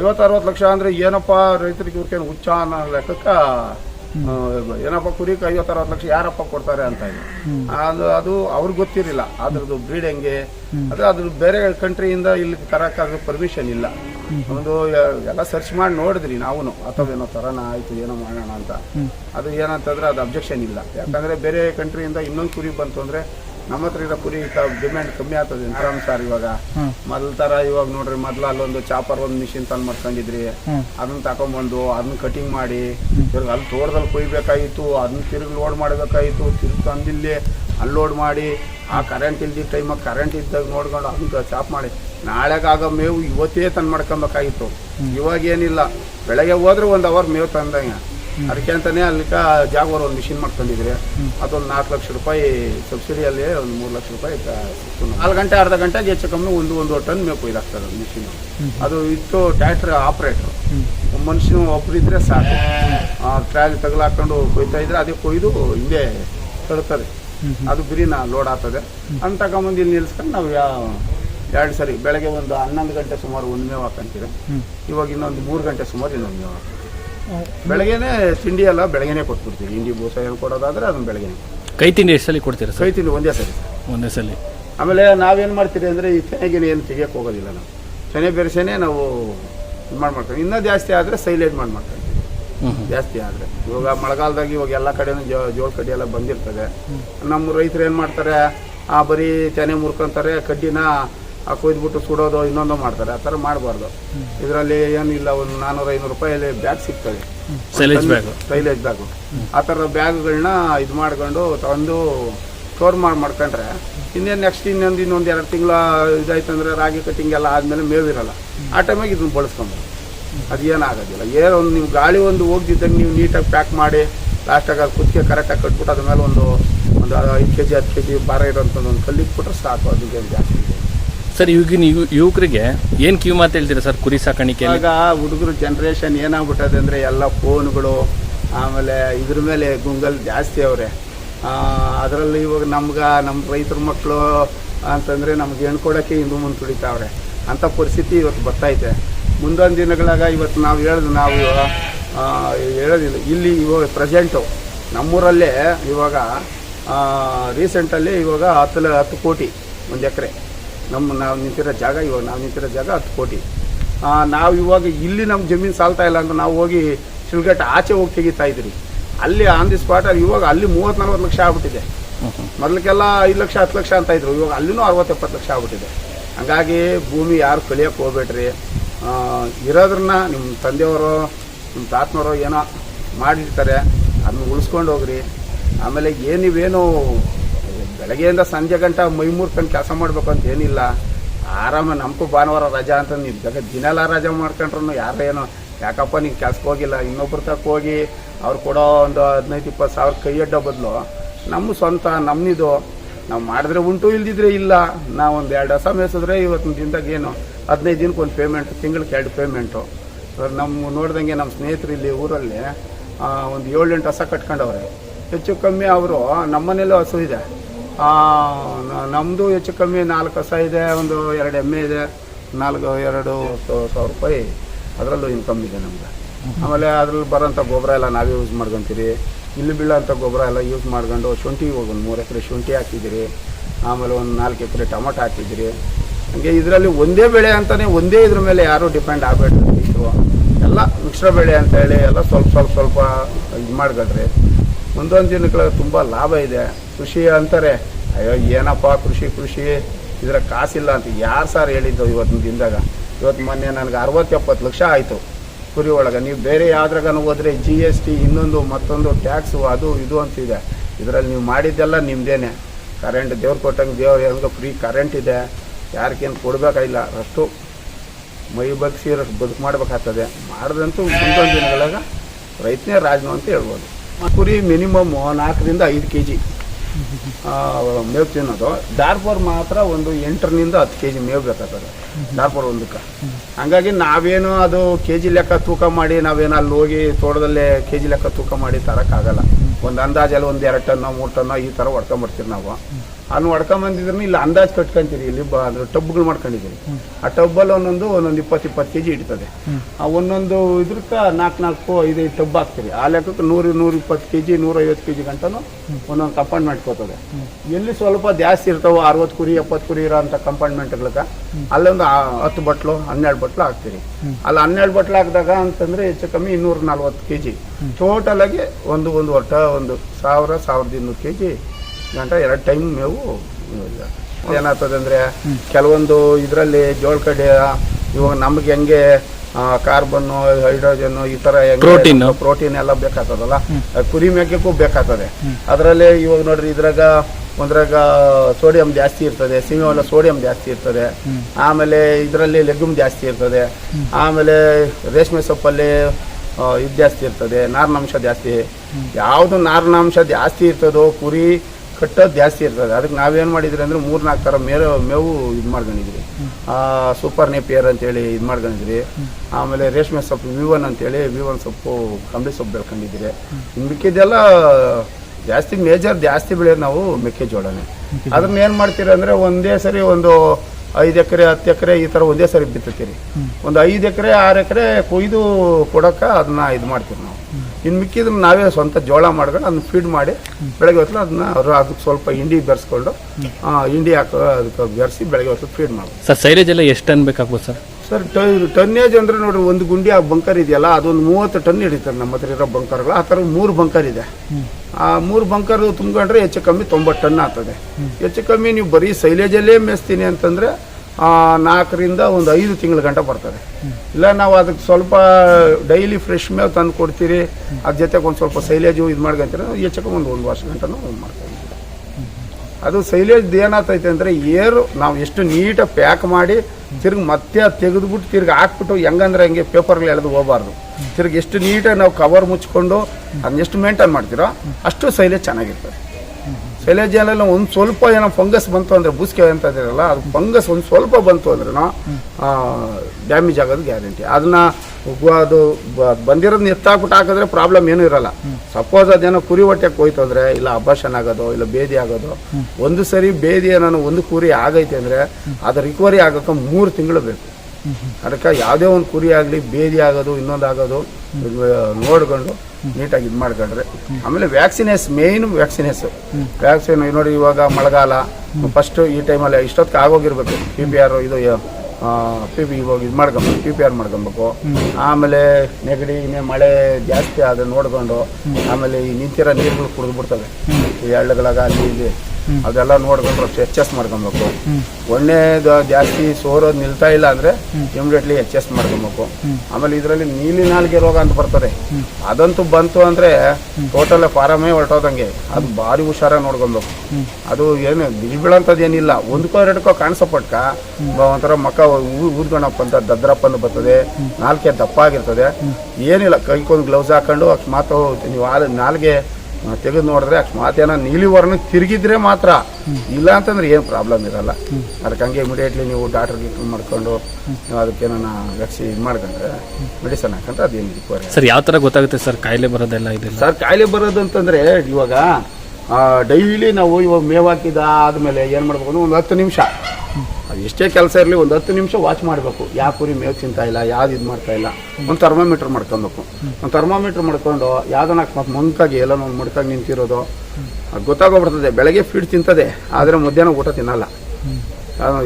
ಐವತ್ತು ಅರವತ್ತು ಲಕ್ಷ ಅಂದ್ರೆ ಏನಪ್ಪ ರೈತರಿಗೆ ಇವ್ರಿಗೇನು ಹುಚ್ಚ ಅನ್ನೋ ಲೆಕ್ಕಕ್ಕೆ ಏನಪ್ಪ ಕುರಿಗೆ ಐವತ್ತು ಅರವತ್ತು ಲಕ್ಷ ಯಾರಪ್ಪ ಕೊಡ್ತಾರೆ ಅಂತ ಇದೆ ಅದು ಅದು ಅವ್ರಿಗೆ ಗೊತ್ತಿರಲಿಲ್ಲ. ಅದ್ರದ್ದು ಬ್ರೀಡ್ ಹೆಂಗೆ? ಅದು ಅದ್ರ ಬೇರೆ ಕಂಟ್ರಿಯಿಂದ ಇಲ್ಲಿ ತರೋಕ್ಕಾಗ ಪರ್ಮಿಷನ್ ಇಲ್ಲ. ಒಂದು ಎಲ್ಲ ಸರ್ಚ್ ಮಾಡಿ ನೋಡಿದ್ರಿ ನಾವು ಏನೋ ತರೋಣ ಆಯ್ತು ಏನೋ ಮಾಡೋಣ ಅಂತ. ಅದು ಏನಂತಂದ್ರೆ ಅದು ಅಬ್ಜೆಕ್ಷನ್ ಇಲ್ಲ. ಯಾಕಂದ್ರೆ ಬೇರೆ ಕಂಟ್ರಿಯಿಂದ ಇನ್ನೊಂದು ಕುರಿ ಬಂತು ಅಂದ್ರೆ ನಮ್ಮ ಹತ್ರ ಇರೋ ಕುರಿ ಡಿಮ್ಯಾಂಡ್ ಕಮ್ಮಿ ಆಗ್ತದೆ ಆರಾಮ್ ಸರ್ ಇವಾಗ. ಮೊದಲ ತರ ಇವಾಗ ನೋಡ್ರಿ ಮೊದ್ಲ ಅಲ್ಲೊಂದು ಚಾಪರ್ ಒಂದು ಮಿಷಿನ್ ತಂದು ಮಾಡ್ಕೊಂಡಿದ್ರಿ. ಅದನ್ನ ತಕೊಂಡ್ಬಂದು ಅದನ್ನ ಕಟಿಂಗ್ ಮಾಡಿ. ತಿರ್ಗಿ ಅಲ್ಲಿ ತೋಟದಲ್ಲಿ ಕೊಯ್ಬೇಕಾಗಿತ್ತು ಅದನ್ನ ತಿರುಗಿ ಲೋಡ್ ಮಾಡಬೇಕಾಗಿತ್ತು ತಿರುಗಿ ತಂದಿಲ್ಲಿ ಅಲ್ಲಿ ಲೋಡ್ ಮಾಡಿ ಆ ಕರೆಂಟ್ ಇಲ್ದಿದ್ದ ಟೈಮಾಗ ಕರೆಂಟ್ ಇದ್ದಾಗ ನೋಡ್ಕೊಂಡು ಅದನ್ನ ಚಾಪ್ ಮಾಡಿ. ನಾಳೆಗಾಗ ಮೇವು ಇವತ್ತೇ ತಂದು ಮಾಡ್ಕೊಬೇಕಾಗಿತ್ತು ಇವಾಗ ಏನಿಲ್ಲ. ಬೆಳಗ್ಗೆ ಹೋದ್ರೆ ಒಂದು ಅವರ್ ಮೇವು ತಂದಂಗೆ. ಅದಕ್ಕೆ ಅಂತಾನೆ ಅಲ್ಲಿ ಜಾಗ್ವಾರ್ ಒಂದು ಮಿಷಿನ್ ಮಾಡ್ಕೊಂಡಿದ್ರಿ ಅದೊಂದು ನಾಲ್ಕು ಲಕ್ಷ ರೂಪಾಯಿ ಸಬ್ಸಿಡಿಯಲ್ಲಿ ಒಂದು ಮೂರು ಲಕ್ಷ ರೂಪಾಯಿ ಸಿಕ್ತು. ನಾಲ್ಕು ಗಂಟೆ ಅರ್ಧ ಗಂಟೆಗೆ ಹೆಚ್ಚು ಕಮ್ಮಿ ಒಂದು ಒಂದು ಟನ್ ಮೇವು ಕೊಯ್ದಾಗ್ತದೆ ಅದು ಮಿಷಿನ್ ಅದು ಇತ್ತು ಟ್ರ್ಯಾಕ್ಟರ್ ಆಪ್ರೇಟರ್ ಮನುಷ್ಯನು ಒಬ್ಬರಿದ್ರೆ ಸಾಕು. ಟ್ರ್ಯಾಕ್ ತಗಲಾಕೊಂಡು ಕೊಯ್ತಾ ಇದ್ರೆ ಅದೇ ಕೊಯ್ದು ಹಿಂದೆ ತಳ್ತದೆ ಅದು ಬಿರಿನ ಲೋಡ್ ಆಗ್ತದೆ. ಅಂತ ತಗೊಂಬಂದು ಇಲ್ಲಿ ನಿಲ್ಸ್ಕೊಂಡು ನಾವು ಯಾವ ಎರಡು ಸರಿ ಬೆಳಗ್ಗೆ ಒಂದು ಹನ್ನೊಂದು ಗಂಟೆ ಸುಮಾರು ಒಂದು ಮೇವು ಹಾಕಂತೀರ ಇವಾಗ ಇನ್ನೊಂದು ಮೂರು ಗಂಟೆ ಸುಮಾರು ಇನ್ನೊಂದು ಮೇವು ಹಾಕ್ತೀವಿ. ಬೆಳಗ್ಗೆನೆ ತಿಂಡಿ ಎಲ್ಲ ಬೆಳಗ್ಗೆನೆ ಕೊಟ್ಬಿಡ್ತೀವಿ. ಹಿಂಡಿ ಬೂಸ ಏನು ಕೊಡೋದಾದ್ರೆ ಅದನ್ನ ಬೆಳಗ್ಗೆನೆ. ಕೈ ತಿಂಡಿ ಎಷ್ಟು ಸಲ ಕೊಡ್ತೀರಾ ಸರ್? ಕೈ ತಿಂಡಿ ಒಂದೇ ಸರಿ ಒಂದೇ ಸಲ. ಆಮೇಲೆ ನಾವೇನು ಮಾಡ್ತೀರಿ ಅಂದರೆ ಈ ತೆನೆಗಿನ ಏನು ತೆಗಿಯಕ್ಕೆ ಹೋಗೋದಿಲ್ಲ ನಾವು. ತೆನೆ ಬೆರೆಸೇನೆ ನಾವು ಇದು ಮಾಡಿ ಮಾಡ್ತೀವಿ. ಇನ್ನೂ ಜಾಸ್ತಿ ಆದರೆ ಸೈಲೇಜ್ ಮಾಡಿ ಮಾಡ್ತೀವಿ. ಜಾಸ್ತಿ ಆದರೆ. ಇವಾಗ ಮಳೆಗಾಲದಾಗ ಇವಾಗ ಎಲ್ಲ ಕಡೆನೂ ಜೋ ಜೋಳ ಕಡ್ಡಿ ಎಲ್ಲ ಬಂದಿರ್ತದೆ. ನಮ್ಮ ರೈತರು ಏನು ಮಾಡ್ತಾರೆ? ಆ ಬರೀ ತೆನೆ ಮುರ್ಕೊಂತಾರೆ ಕಡ್ಡಿನ ಆ ಕೊಯ್ದ್ಬಿಟ್ಟು ಸುಡೋದು ಇನ್ನೊಂದು ಮಾಡ್ತಾರೆ. ಆ ಥರ ಮಾಡಬಾರ್ದು. ಇದರಲ್ಲಿ ಏನಿಲ್ಲ ಒಂದು ನಾನ್ನೂರು ಐನೂರು ರೂಪಾಯಲ್ಲಿ ಬ್ಯಾಗ್ ಸಿಗ್ತದೆ. ಸೈಲೇಜ್ ಬ್ಯಾಗು ಆ ಥರ ಬ್ಯಾಗ್ಗಳನ್ನ ಇದು ಮಾಡ್ಕೊಂಡು ತಂದು ಸ್ಟೋರ್ ಮಾಡಿ ಮಾಡ್ಕೊಂಡ್ರೆ ಇನ್ನೇನು ನೆಕ್ಸ್ಟ್ ಇನ್ನೊಂದು ಇನ್ನೊಂದು ಎರಡು ತಿಂಗಳ ಇದಾಯ್ತಂದ್ರೆ ರಾಗಿ ಕಟ್ಟಿಂಗ್ ಎಲ್ಲ ಆದಮೇಲೆ ಮೇವಿರಲ್ಲ. ಆ ಟೈಮಿಗೆ ಇದನ್ನ ಬಳಸ್ಕೊಂಡು ಅದೇನಾಗೋದಿಲ್ಲ ಏನೋ ಒಂದು ನೀವು ಗಾಳಿ ಒಂದು ಹೋಗ್ದಿದ್ದಂಗೆ ನೀವು ನೀಟಾಗಿ ಪ್ಯಾಕ್ ಮಾಡಿ ಲಾಸ್ಟಾಗಿ ಅದು ಕುತ್ತಿಗೆ ಕರೆಕ್ಟಾಗಿ ಕಟ್ಬಿಟ್ಟು ಅದ್ರ ಮೇಲೆ ಒಂದು ಒಂದು ಐದು ಕೆ ಜಿ ಹತ್ತು ಕೆ ಜಿ ಭಾರ ಇರೋಂಥದ್ದು ಒಂದು ಕಲ್ಲಿಟ್ಬಿಟ್ರೆ ಸಾಕು. ಅದಕ್ಕೆ ಜಾಸ್ತಿ. ಇದೆ ಸರ್ ಈಗಿನ ಯುವಕರಿಗೆ ಏನು ಕಿವಿ ಮಾತು ಹೇಳ್ತೀರಾ ಸರ್, ಕುರಿ ಸಾಕಾಣಿಕೆ ಈಗ ಹುಡುಗರು ಜನ್ರೇಷನ್ ಏನಾಗ್ಬಿಟ್ಟದೆ ಅಂದರೆ ಎಲ್ಲ ಫೋನ್ಗಳು, ಆಮೇಲೆ ಇದ್ರ ಮೇಲೆ ಗುಂಗಲ್ ಜಾಸ್ತಿ ಅವ್ರೆ. ಅದರಲ್ಲಿ ಇವಾಗ ನಮ್ಗೆ ನಮ್ಮ ರೈತರ ಮಕ್ಕಳು ಅಂತಂದರೆ ನಮ್ಗೆ ಹೆಣ್ಕೊಡೋಕ್ಕೆ ಹಿಂದೂ ಮುಂದೆ ತುಳಿತಾವ್ರೆ. ಅಂಥ ಪರಿಸ್ಥಿತಿ ಇವತ್ತು ಬರ್ತೈತೆ. ಮುಂದೊಂದು ದಿನಗಳಾಗ ಇವತ್ತು ನಾವು ಹೇಳೋದು, ನಾವು ಹೇಳೋದಿಲ್ಲ. ಇಲ್ಲಿ ಇವಾಗ ಪ್ರೆಸೆಂಟು ನಮ್ಮೂರಲ್ಲೇ ಇವಾಗ ರೀಸೆಂಟಲ್ಲಿ ಇವಾಗ ಹತ್ತು ಹತ್ತು ಕೋಟಿ ಒಂದು ಎಕರೆ. ನಮ್ಮ ನಾವು ನಿಂತಿರೋ ಜಾಗ, ಇವಾಗ ನಾವು ನಿಂತಿರೋ ಜಾಗ ಹತ್ತು ಕೋಟಿ. ನಾವು ಇವಾಗ ಇಲ್ಲಿ ನಮ್ಮ ಜಮೀನು ಸಾಲ್ತಾ ಇಲ್ಲ ಅಂದ್ರೆ ನಾವು ಹೋಗಿ ಶಿಲ್ಘಟ್ಟ ಆಚೆ ಹೋಗಿ ತೆಗಿತಾ ಇದ್ರಿ. ಅಲ್ಲಿ ಆನ್ ದಿ ಸ್ಪಾಟ್ ಇವಾಗ ಅಲ್ಲಿ ಮೂವತ್ತು ನಲ್ವತ್ತು ಲಕ್ಷ ಆಗ್ಬಿಟ್ಟಿದೆ. ಮೊದಲಕ್ಕೆಲ್ಲ ಐದು ಲಕ್ಷ, ಹತ್ತು ಲಕ್ಷ ಅಂತ ಇದ್ರು. ಇವಾಗ ಅಲ್ಲಿನೂ ಅರವತ್ತು ಎಪ್ಪತ್ತು ಲಕ್ಷ ಆಗ್ಬಿಟ್ಟಿದೆ. ಹಂಗಾಗಿ ಭೂಮಿ ಯಾರು ಕಲಿಯೋಕೆ ಹೋಗ್ಬೇಡ್ರಿ. ಇರೋದ್ರನ್ನ ನಿಮ್ಮ ತಂದೆಯವರು ನಿಮ್ಮ ತಾತನವರು ಏನೋ ಮಾಡಿರ್ತಾರೆ. ಅದನ್ನ ಉಳಿಸ್ಕೊಂಡು ಹೋಗ್ರಿ. ಆಮೇಲೆ ಏನು ಬೆಳಗ್ಗೆಯಿಂದ ಸಂಜೆ ಗಂಟ ಮೈ ಕೆಲಸ ಮಾಡ್ಬೇಕು ಅಂತ ಏನಿಲ್ಲ. ಆರಾಮ ನಮಗೂ ಭಾನುವಾರ ರಜಾ ಅಂತ ನೀವು ಜಗ ದಿನೆಲ್ಲ ರಜಾ ಮಾಡ್ಕೊಂಡ್ರು ಏನೋ, ಯಾಕಪ್ಪ ನೀವು ಕೆಲ್ಸಕ್ಕೆ ಹೋಗಿಲ್ಲ, ಇನ್ನೊಬ್ರ ತಕ್ಕ ಹೋಗಿ ಅವ್ರು ಕೊಡೋ ಒಂದು ಹದಿನೈದು, ಇಪ್ಪತ್ತು ಸಾವಿರ ಕೈ ಬದಲು. ನಮ್ಮ ಸ್ವಂತ ನಮ್ಮನಿದು ನಾವು ಮಾಡಿದ್ರೆ ಉಂಟು, ಇಲ್ದಿದ್ರೆ ಇಲ್ಲ. ನಾವು ಒಂದು ಎರಡು ಹೊಸ ಮೇಯಿಸಿದ್ರೆ ಇವತ್ತಿನ ದಿನದಾಗ ಏನು, ಹದಿನೈದು ದಿನಕ್ಕೆ ಒಂದು ಪೇಮೆಂಟ್ ತಿಂಗಳಿಗೆ ಎರಡು ಪೇಮೆಂಟು ನಮ್ಮ ನೋಡ್ದಂಗೆ ನಮ್ಮ ಸ್ನೇಹಿತರು ಇಲ್ಲಿ ಊರಲ್ಲಿ ಒಂದು ಏಳು ಎಂಟು ಹೊಸ ಕಟ್ಕೊಂಡವ್ರೆ. ಹೆಚ್ಚು ಕಮ್ಮಿ ಅವರು ನಮ್ಮನೇಲೂ ಹಸು ಇದೆ. ನಮ್ಮದು ಹೆಚ್ಚು ಕಮ್ಮಿ ನಾಲ್ಕು ಕಸ ಇದೆ, ಒಂದು ಎರಡು ಎಮ್ಮೆ ಇದೆ, ನಾಲ್ಕು, ಎರಡು ಸಾವಿರ ರೂಪಾಯಿ ಅದರಲ್ಲೂ ಇನ್ಕಮ್ ಇದೆ ನಮ್ಗೆ ಆಮೇಲೆ ಅದ್ರಲ್ಲಿ ಬರೋಂಥ ಗೊಬ್ಬರ ಎಲ್ಲ ನಾವೇ ಯೂಸ್ ಮಾಡ್ಕೊತೀರಿ ಇಲ್ಲಿ ಬೀಳೋಂಥ ಗೊಬ್ಬರ ಎಲ್ಲ ಯೂಸ್ ಮಾಡ್ಕೊಂಡು ಶುಂಠಿ ಒಂದು ಮೂರು ಎಕರೆ ಶುಂಠಿ ಹಾಕಿದ್ದೀರಿ. ಆಮೇಲೆ ಒಂದು ನಾಲ್ಕು ಎಕರೆ ಟೊಮೊಟೊ ಹಾಕಿದ್ದೀರಿ. ಹಂಗೆ ಇದರಲ್ಲಿ ಒಂದೇ ಬೆಳೆ ಅಂತಲೇ ಒಂದೇ ಇದ್ರ ಮೇಲೆ ಯಾರೂ ಡಿಪೆಂಡ್ ಆಗಬೇಡ್ರಿ. ರೈತರು ಎಲ್ಲ ಮಿಶ್ರ ಬೆಳೆ ಅಂತ ಹೇಳಿ ಎಲ್ಲ ಸ್ವಲ್ಪ ಸ್ವಲ್ಪ ಸ್ವಲ್ಪ ಇದು ಮಾಡ್ಕೊಳ್ರಿ ಮುಂದೊಂದು ದಿನಗಳ ತುಂಬ ಲಾಭ ಇದೆ. ಕೃಷಿ ಅಂತಾರೆ, ಅಯ್ಯೋ, ಏನಪ್ಪ ಕೃಷಿ ಕೃಷಿ, ಇದರ ಕಾಸಿಲ್ಲ ಅಂತ ಯಾರು ಸರ್ ಹೇಳಿದ್ದು ಇವತ್ತಿನ ದಿನದಾಗ? ಇವತ್ತು ಮೊನ್ನೆ ನನಗೆ ಅರವತ್ತು ಎಪ್ಪತ್ತು ಲಕ್ಷ ಆಯಿತು ಕುರಿ ಒಳಗೆ. ನೀವು ಬೇರೆ ಯಾವ್ದ್ರಾಗನು ಹೋದರೆ ಜಿ ಎಸ್ ಟಿ ಇನ್ನೊಂದು ಮತ್ತೊಂದು ಟ್ಯಾಕ್ಸು ಅದು ಇದು ಅಂತಿದೆ ಇದರಲ್ಲಿ ನೀವು ಮಾಡಿದ್ದೆಲ್ಲ ನಿಮ್ಮದೇನೆ ಕರೆಂಟ್ ದೇವ್ರು ಕೊಟ್ಟಂಗೆ ದೇವ್ರು ಹೆಂಗೆ ಫ್ರೀ ಕರೆಂಟ್ ಇದೆ. ಯಾರಿಗೇನು ಕೊಡಬೇಕಾಗಿಲ್ಲ. ಅಷ್ಟು ಮೈ ಬಗ್ಸಿ ಬದುಕು ಮಾಡಬೇಕಾಗ್ತದೆ. ಮಾಡಿದಂತೂ ಮುಂದೊಂದು ದಿನಗಳಾಗ ರೈತನೇ ರಾಜನು ಅಂತ ಹೇಳ್ಬೋದು. ಕುರಿ ಮಿನಿಮಮ್ ನಾಲ್ಕರಿಂದ ಐದು ಕೆ ಜಿ ಮೇವು ತಿನ್ನೋದು. ಡಾರ್ಪರ್ ಮಾತ್ರ ಒಂದು ಎಂಟರಿಂದ ಹತ್ತು ಕೆ ಜಿ ಮೇವು ಬೇಕಾಗ್ತದೆ. ಡಾರ್ಪರ್ ಒಂದಕ್ಕೆ. ಹಂಗಾಗಿ ನಾವೇನು ಅದು ಕೆ ಜಿ ಲೆಕ್ಕ ತೂಕ ಮಾಡಿ ನಾವೇನು ಅಲ್ಲಿ ಹೋಗಿ ತೋಟದಲ್ಲೇ ಕೆ ಜಿ ಲೆಕ್ಕ ತೂಕ ಮಾಡಿ ತರೋಕ್ಕಾಗಲ್ಲ. ಒಂದು ಅಂದಾಜಲ್ಲಿ ಒಂದು ಎರಡು ಟನ್ನೋ ಮೂರು ಟನ್ನೋ ಈ ಥರ ಹೊಡ್ಕೊಂಬರ್ತೀವಿ ನಾವು. ಅದನ್ನ ಹೊಡ್ಕೊಂಬಂದಿದ್ರು ಇಲ್ಲಿ ಅಂದಾಜು ಕಟ್ಕೊಂತೀರಿ ಇಲ್ಲಿ ಬ ಅಂದ್ರೆ ಟಬ್ಗಳು ಮಾಡ್ಕೊಂಡಿದ್ದೀರಿ. ಆ ಟಬ್ಬಲ್ಲಿ ಒಂದೊಂದು ಒಂದೊಂದು ಇಪ್ಪತ್ತು ಇಪ್ಪತ್ತು ಕೆ ಜಿ ಇಡ್ತದೆ ಆ ಒಂದೊಂದು ಇದ್ರಕ್ಕ ನಾಲ್ಕು ನಾಲ್ಕು ಐದು ಟಬ್ ಹಾಕ್ತೀರಿ. ಆ ಲೆಕ್ಕಕ್ಕೆ ನೂರು ನೂರ ಇಪ್ಪತ್ತು ಕೆ ಜಿ ನೂರೈವತ್ತು ಕೆ ಜಿ ಗಂಟನೂ ಒಂದೊಂದು ಕಂಪಾರ್ಟ್ಮೆಂಟ್ ಹೋಗ್ತದೆ ಎಲ್ಲಿ ಸ್ವಲ್ಪ ಜಾಸ್ತಿ ಇರ್ತಾವೆ ಅರವತ್ತು ಕುರಿ ಎಪ್ಪತ್ತು ಕುರಿ ಇರೋ ಅಂಥ ಕಂಪಾರ್ಟ್ಮೆಂಟ್ಗಳಿಗೆ ಅಲ್ಲೊಂದು ಹತ್ತು ಬಟ್ಲು ಹನ್ನೆರಡು ಬಟ್ಲು ಹಾಕ್ತೀರಿ. ಅಲ್ಲಿ ಹನ್ನೆರಡು ಬಟ್ಲು ಹಾಕಿದಾಗ ಅಂತಂದ್ರೆ ಹೆಚ್ಚು ಕಮ್ಮಿ ಇನ್ನೂರ ನಲ್ವತ್ತು ಕೆ ಜಿ ಟೋಟಲಾಗಿ ಆಗಿ ಒಂದು ಒಂದು ಒಟ್ಟ ಒಂದು ಸಾವಿರ ಸಾವಿರದ ಇನ್ನೂರು ಕೆ ಜಿ ಗಂಟ ಎರಡು ಟೈಮ್ ಮೇವು ಏನಾಗ್ತದೆ ಅಂದ್ರೆ ಕೆಲವೊಂದು ಇದರಲ್ಲಿ ಜೋಳ ಕಡೆ ಇವಾಗ ನಮ್ಗೆ ಹೆಂಗೆ ಕಾರ್ಬನ್ನು ಹೈಡ್ರೋಜನ್ ಈ ಥರ ಪ್ರೋಟೀನ್. ಪ್ರೋಟೀನ್ ಎಲ್ಲ ಬೇಕಾಗ್ತದಲ್ಲ ಕುರಿ ಮೇಕೆಗೂ ಬೇಕಾಗ್ತದೆ. ಅದರಲ್ಲಿ ಇವಾಗ ನೋಡ್ರಿ ಇದ್ರಾಗ ಒಂದ್ರಾಗ ಸೋಡಿಯಂ ಜಾಸ್ತಿ ಇರ್ತದೆ ಸಿಮೆಲ್ಲ ಸೋಡಿಯಂ ಜಾಸ್ತಿ ಇರ್ತದೆ. ಆಮೇಲೆ ಇದರಲ್ಲಿ ಲೆಗ್ಯೂಮ್ ಜಾಸ್ತಿ ಇರ್ತದೆ. ಆಮೇಲೆ ರೇಷ್ಮೆ ಸೊಪ್ಪಲ್ಲಿ ಇದು ಜಾಸ್ತಿ ಇರ್ತದೆ ನಾರಿನಂಶ ಜಾಸ್ತಿ. ಯಾವುದು ನಾರಿನಾಂಶ ಜಾಸ್ತಿ ಇರ್ತದೋ ಕುರಿ ಕಟ್ಟೋದು ಜಾಸ್ತಿ ಇರ್ತದೆ. ಅದಕ್ಕೆ ನಾವೇನು ಮಾಡಿದ್ರಿ ಅಂದರೆ ಮೂರು ನಾಲ್ಕು ಥರ ಮೇವು ಮೇವು ಇದು ಮಾಡ್ಕೊಂಡಿದ್ರಿ. ಸೂಪರ್ ನೇಪಿಯರ್ ಅಂತೇಳಿ ಇದು ಮಾಡ್ಕೊಂಡಿದ್ರಿ. ಆಮೇಲೆ ರೇಷ್ಮೆ ಸೊಪ್ಪು ವಿವನ್ ಅಂತೇಳಿ ವಿವನ್ ಸೊಪ್ಪು ಕಂಬಳಿ ಸೊಪ್ಪು ಬೆಳ್ಕೊಂಡಿದ್ರಿ. ಇನ್ನು ಮಿಕ್ಕಿದ್ದೆಲ್ಲ ಜಾಸ್ತಿ ಮೇಜರ್ ಜಾಸ್ತಿ ಬೆಳೆಯೋದು ನಾವು ಮೆಕ್ಕೆಜೋಳನೇ. ಅದನ್ನ ಏನು ಮಾಡ್ತೀರಿ ಅಂದರೆ ಒಂದೇ ಸರಿ ಒಂದು ಐದು ಎಕರೆ ಹತ್ತು ಎಕರೆ ಈ ಥರ ಒಂದೇ ಸರಿ ಬಿತ್ತತ್ತೀರಿ. ಒಂದು ಐದು ಎಕರೆ ಆರು ಎಕರೆ ಕೊಯ್ದು ಕೊಡೋಕೆ ಅದನ್ನ ಇದು ಮಾಡ್ತೀವಿ ನಾವು. ಇನ್ನು ಮಿಕ್ಕಿದ್ರೆ ನಾವೇ ಸ್ವಂತ ಜೋಳ ಮಾಡ್ಕೊಂಡು ಅದನ್ನ ಫೀಡ್ ಮಾಡಿ ಬೆಳಗ್ಗೆ ಹೊತ್ತು ಅದನ್ನ ಅವ್ರು ಅದಕ್ಕೆ ಸ್ವಲ್ಪ ಹಿಂಡಿ ಬೆರೆಸ್ಕೊಂಡು ಆ, ಹಿಂಡಿ ಹಾಕೋ ಅದಕ್ಕೆ ಬೆರೆಸಿ ಬೆಳಗ್ಗೆ ಹೊತ್ತು ಫೀಡ್ ಮಾಡ್ಬೋದು. ಸರ್ ಸೈಲೇಜ್ ಎಲ್ಲ ಎಷ್ಟು ಟನ್ ಬೇಕಾಗ್ಬೋದು ಸರ್? ಸರ್ ಟನ್ನೇಜ್ ಅಂದರೆ ನೋಡಿ ಒಂದು ಗುಂಡಿ ಆ ಬಂಕರ್ ಇದೆಯಲ್ಲ ಅದೊಂದು ಮೂವತ್ತು ಟನ್ ಹಿಡಿತಾರೆ ನಮ್ಮ ಹತ್ರ ಇರೋ ಬಂಕರ್ಗಳು ಆ ಥರ ಮೂರು ಬಂಕರ್ ಇದೆ. ಆ ಮೂರು ಬಂಕರ್ ತುಂಬಿಕೊಂಡ್ರೆ ಹೆಚ್ಚು ಕಮ್ಮಿ ತೊಂಬತ್ತು ಟನ್ ಆಗ್ತದೆ. ಹೆಚ್ಚು ಕಮ್ಮಿ ನೀವು ಬರೀ ಸೈಲೇಜಲ್ಲೇ ಮೇಸ್ತೀನಿ ಅಂತಂದ್ರೆ ನಾಲ್ಕರಿಂದ ಒಂದು ಐದು ತಿಂಗಳ ಗಂಟ ಬರ್ತದೆ. ಇಲ್ಲ, ನಾವು ಅದಕ್ಕೆ ಸ್ವಲ್ಪ ಡೈಲಿ ಫ್ರೆಶ್ ಮೇಲೆ ತಂದು ಕೊಡ್ತೀರಿ ಅದ್ರ ಜೊತೆಗೆ ಒಂದು ಸ್ವಲ್ಪ ಸೈಲೇಜು ಇದು ಮಾಡ್ಕೊಂತೀರ ಹೆಚ್ಚಕ್ಕೆ ಒಂದು ಒಂದು ವರ್ಷ ಗಂಟನೂ ಮಾಡ್ತೀವಿ ಅದು ಸೈಲೇಜ್ ಏನಾಗ್ತೈತೆ ಅಂದರೆ, ಏರು ನಾವು ಎಷ್ಟು ನೀಟಾಗಿ ಪ್ಯಾಕ್ ಮಾಡಿ, ತಿರ್ಗಿ ಮತ್ತೆ ಅದು ತೆಗೆದುಬಿಟ್ಟು ತಿರ್ಗಿ ಹಾಕ್ಬಿಟ್ಟು ಹೆಂಗಂದ್ರೆ ಹಂಗೆ ಪೇಪರ್ಗಳು ಎಳೆದು ಹೋಗಬಾರ್ದು. ತಿರ್ಗಿ ಎಷ್ಟು ನೀಟಾಗಿ ನಾವು ಕವರ್ ಮುಚ್ಕೊಂಡು ಅದನ್ನ ಎಷ್ಟು ಮೇಂಟೈನ್ ಮಾಡ್ತೀರೋ, ಅಷ್ಟು ಸೈಲೇಜ್ ಚೆನ್ನಾಗಿರ್ತದೆ. ಸೈಲೇಜ್ ಏನೆಲ್ಲ ಒಂದು ಸ್ವಲ್ಪ ಏನೋ ಫಂಗಸ್ ಬಂತು ಅಂದರೆ ಬುಸ್ಕೆ ಅಂತ ಇದಿರಲ್ಲ, ಅದು ಫಂಗಸ್ ಒಂದು ಸ್ವಲ್ಪ ಬಂತು ಅಂದ್ರೂ ಡ್ಯಾಮೇಜ್ ಆಗೋದು ಗ್ಯಾರಂಟಿ. ಅದನ್ನ ಅದು ಬಂದಿರೋದನ್ನ ಎತ್ತಾಕ್ಬಿಟ್ಟು ಹಾಕಿದ್ರೆ ಪ್ರಾಬ್ಲಮ್ ಏನೂ ಇರಲ್ಲ. ಸಪೋಸ್ ಅದೇನೋ ಕುರಿ ಹೊಟ್ಟೆಗೆ ಹೋಯ್ತು ಅಂದರೆ, ಇಲ್ಲ ಅಬಾಷನ್ ಆಗೋದು, ಇಲ್ಲ ಬೇದಿ ಆಗೋದು, ಒಂದು ಸರಿ ಬೇದಿ ಏನೋ ಒಂದು ಕುರಿ ಆಗೈತೆ ಅಂದರೆ, ಅದು ರಿಕವರಿ ಆಗೋಕೆ ಮೂರು ತಿಂಗಳು ಬೇಕು. ಅದಕ್ಕೆ ಯಾವುದೇ ಒಂದು ಕುರಿ ಆಗಲಿ ಬೇದಿ ಆಗೋದು, ಇನ್ನೊಂದು ಆಗೋದು, ನೋಡ್ಕೊಂಡು ನೀಟಾಗಿ ಇದು ಮಾಡ್ಕೊಂಡ್ರೆ. ಆಮೇಲೆ ವ್ಯಾಕ್ಸಿನೇಸ್ ಮೇಯ್ನ್ ವ್ಯಾಕ್ಸಿನೇಸ್. ವ್ಯಾಕ್ಸಿನ್ ನೋಡಿ ಇವಾಗ ಮಳೆಗಾಲ ಫಸ್ಟ್ ಈ ಟೈಮಲ್ಲಿ ಇಷ್ಟೊತ್ತಿಗೆ ಆಗೋಗಿರ್ಬೇಕು. ಪಿ ಪಿ ಆರ್ ಇದು ಪಿ ಪಿ ಇವಾಗ ಇದು ಮಾಡ್ಕೊಬೇಕು ಪಿ ಪಿ ಆರ್ ಮಾಡ್ಕೊಬೇಕು. ಆಮೇಲೆ ನೆಗಡಿ, ಇನ್ನೇ ಮಳೆ ಜಾಸ್ತಿ ಆದರೆ ನೋಡ್ಕೊಂಡು, ಆಮೇಲೆ ಈ ನಿಂತಿರೋ ನೀರುಗಳು ಕುಡಿದು ಬಿಡ್ತವೆ. ಈ ಹಳ್ಳಗಳಾಗ ಅಲ್ಲಿ ಇಲ್ಲಿ ಅದೆಲ್ಲ ನೋಡ್ಕೊಂಡು ಎಚ್ ಎಸ್ ಮಾಡ್ಕೊಬೇಕು. ಜಾಸ್ತಿ ಸೋರೋದು ನಿಲ್ತಾ ಇಲ್ಲ ಅಂದ್ರೆ ಇಮಿಡಿಯೇಟ್ಲಿ ಎಚ್ ಎಸ್ ಮಾಡ್ಕೊಬೇಕು. ಆಮೇಲೆ ಇದರಲ್ಲಿ ನೀಲಿ ನಾಲ್ಗೆ ರೋಗ ಅಂತ ಬರ್ತದೆ. ಅದಂತೂ ಬಂತು ಅಂದ್ರೆ ಟೋಟಲ್ ಫಾರಮೇ ಹೊರಟೋದಂಗೆ. ಅದು ಭಾರಿ ಹುಷಾರಾಗಿ ನೋಡ್ಕೊಬೇಕು. ಅದು ಏನು ಏನಿಲ್ಲ ಒಂದ್ಕೋ ಎರಡ್ಕೋ ಕಾಣಿಸಪಟ್ಕ ಒಂಥರ ಮಕ್ಕ ಊ- ಊದ್ಕೊಂಡಪ್ಪ ಅಂತ ದದ್ರಪ್ಪ ಅಂತ ಬರ್ತದೆ. ನಾಲ್ಕೆ ದಪ್ಪ ಆಗಿರ್ತದೆ. ಏನಿಲ್ಲ ಕೈಕೊಂದು ಗ್ಲೌಸ್ ಹಾಕೊಂಡು ಅಕಸ್ಮಾತ್ ನೀವು ನಾಲ್ಗೆ ತೆಗೆದು ನೋಡಿದ್ರೆ ಅಕಸ್ಮಾತ್ ಏನೋ ನೀಲಿ ವರ್ಣ ತಿರುಗಿದ್ರೆ ಮಾತ್ರ. ಇಲ್ಲ ಅಂತಂದ್ರೆ ಏನು ಪ್ರಾಬ್ಲಮ್ ಇರಲ್ಲ. ಅದಕ್ಕೆ ಹಂಗೆ ಇಮಿಡಿಯೇಟ್ಲಿ ನೀವು ಡಾಕ್ಟರ್ ಗಿಟ್ ಮಾಡ್ಕೊಂಡು ನೀವು ಅದಕ್ಕೇನ ವ್ಯಾಕ್ಸಿನ್ ಇದು ಮಾಡ್ಕೊಂಡ್ರೆ ಮೆಡಿಸನ್ ಹಾಕೊಂಡ್ರೆ ಅದೇನು ರಿಕ್ವೈರ್ ಸರ್ ಯಾವ ಥರ ಗೊತ್ತಾಗುತ್ತೆ ಸರ್ ಕಾಯಿಲೆ ಬರೋದೆಲ್ಲ ಇದೆ ಸರ್ ಕಾಯಿಲೆ ಬರೋದು ಅಂತಂದ್ರೆ ಇವಾಗ ಡೈಲಿ ನಾವು ಇವಾಗ ಮೇವಾಕಿದ ಆದಮೇಲೆ ಏನು ಮಾಡ್ಬೇಕು ಒಂದು ಹತ್ತು ನಿಮಿಷ. ಅದು ಎಷ್ಟೇ ಕೆಲಸ ಇರಲಿ ಒಂದು ಹತ್ತು ನಿಮಿಷ ವಾಚ್ ಮಾಡಬೇಕು. ಯಾವ ಕುರಿ ಮೇವು ತಿಂತಾ ಇಲ್ಲ, ಯಾವ್ದು ಇದು ಮಾಡ್ತಾ ಇಲ್ಲ. ಒಂದು ಥರ್ಮೋಮೀಟ್ರ್ ಮಾಡ್ಕೊಬೇಕು. ಒಂದು ಥರ್ಮೋಮೀಟ್ರ್ ಮಾಡ್ಕೊಂಡು ಯಾವ್ದನ್ನ ಅಕಸ್ಮಾತ್ ಮಂಕಾಗಿ ಎಲ್ಲ ಒಂದು ಮಡ್ಕಾಗಿ ನಿಂತಿರೋದು, ಅದು ಗೊತ್ತಾಗೋಗ್ಬಿಡ್ತದೆ. ಬೆಳಗ್ಗೆ ಫೀಡ್ ತಿಂತದೆ, ಆದರೆ ಮಧ್ಯಾಹ್ನ ಊಟ ತಿನ್ನಲ್ಲ.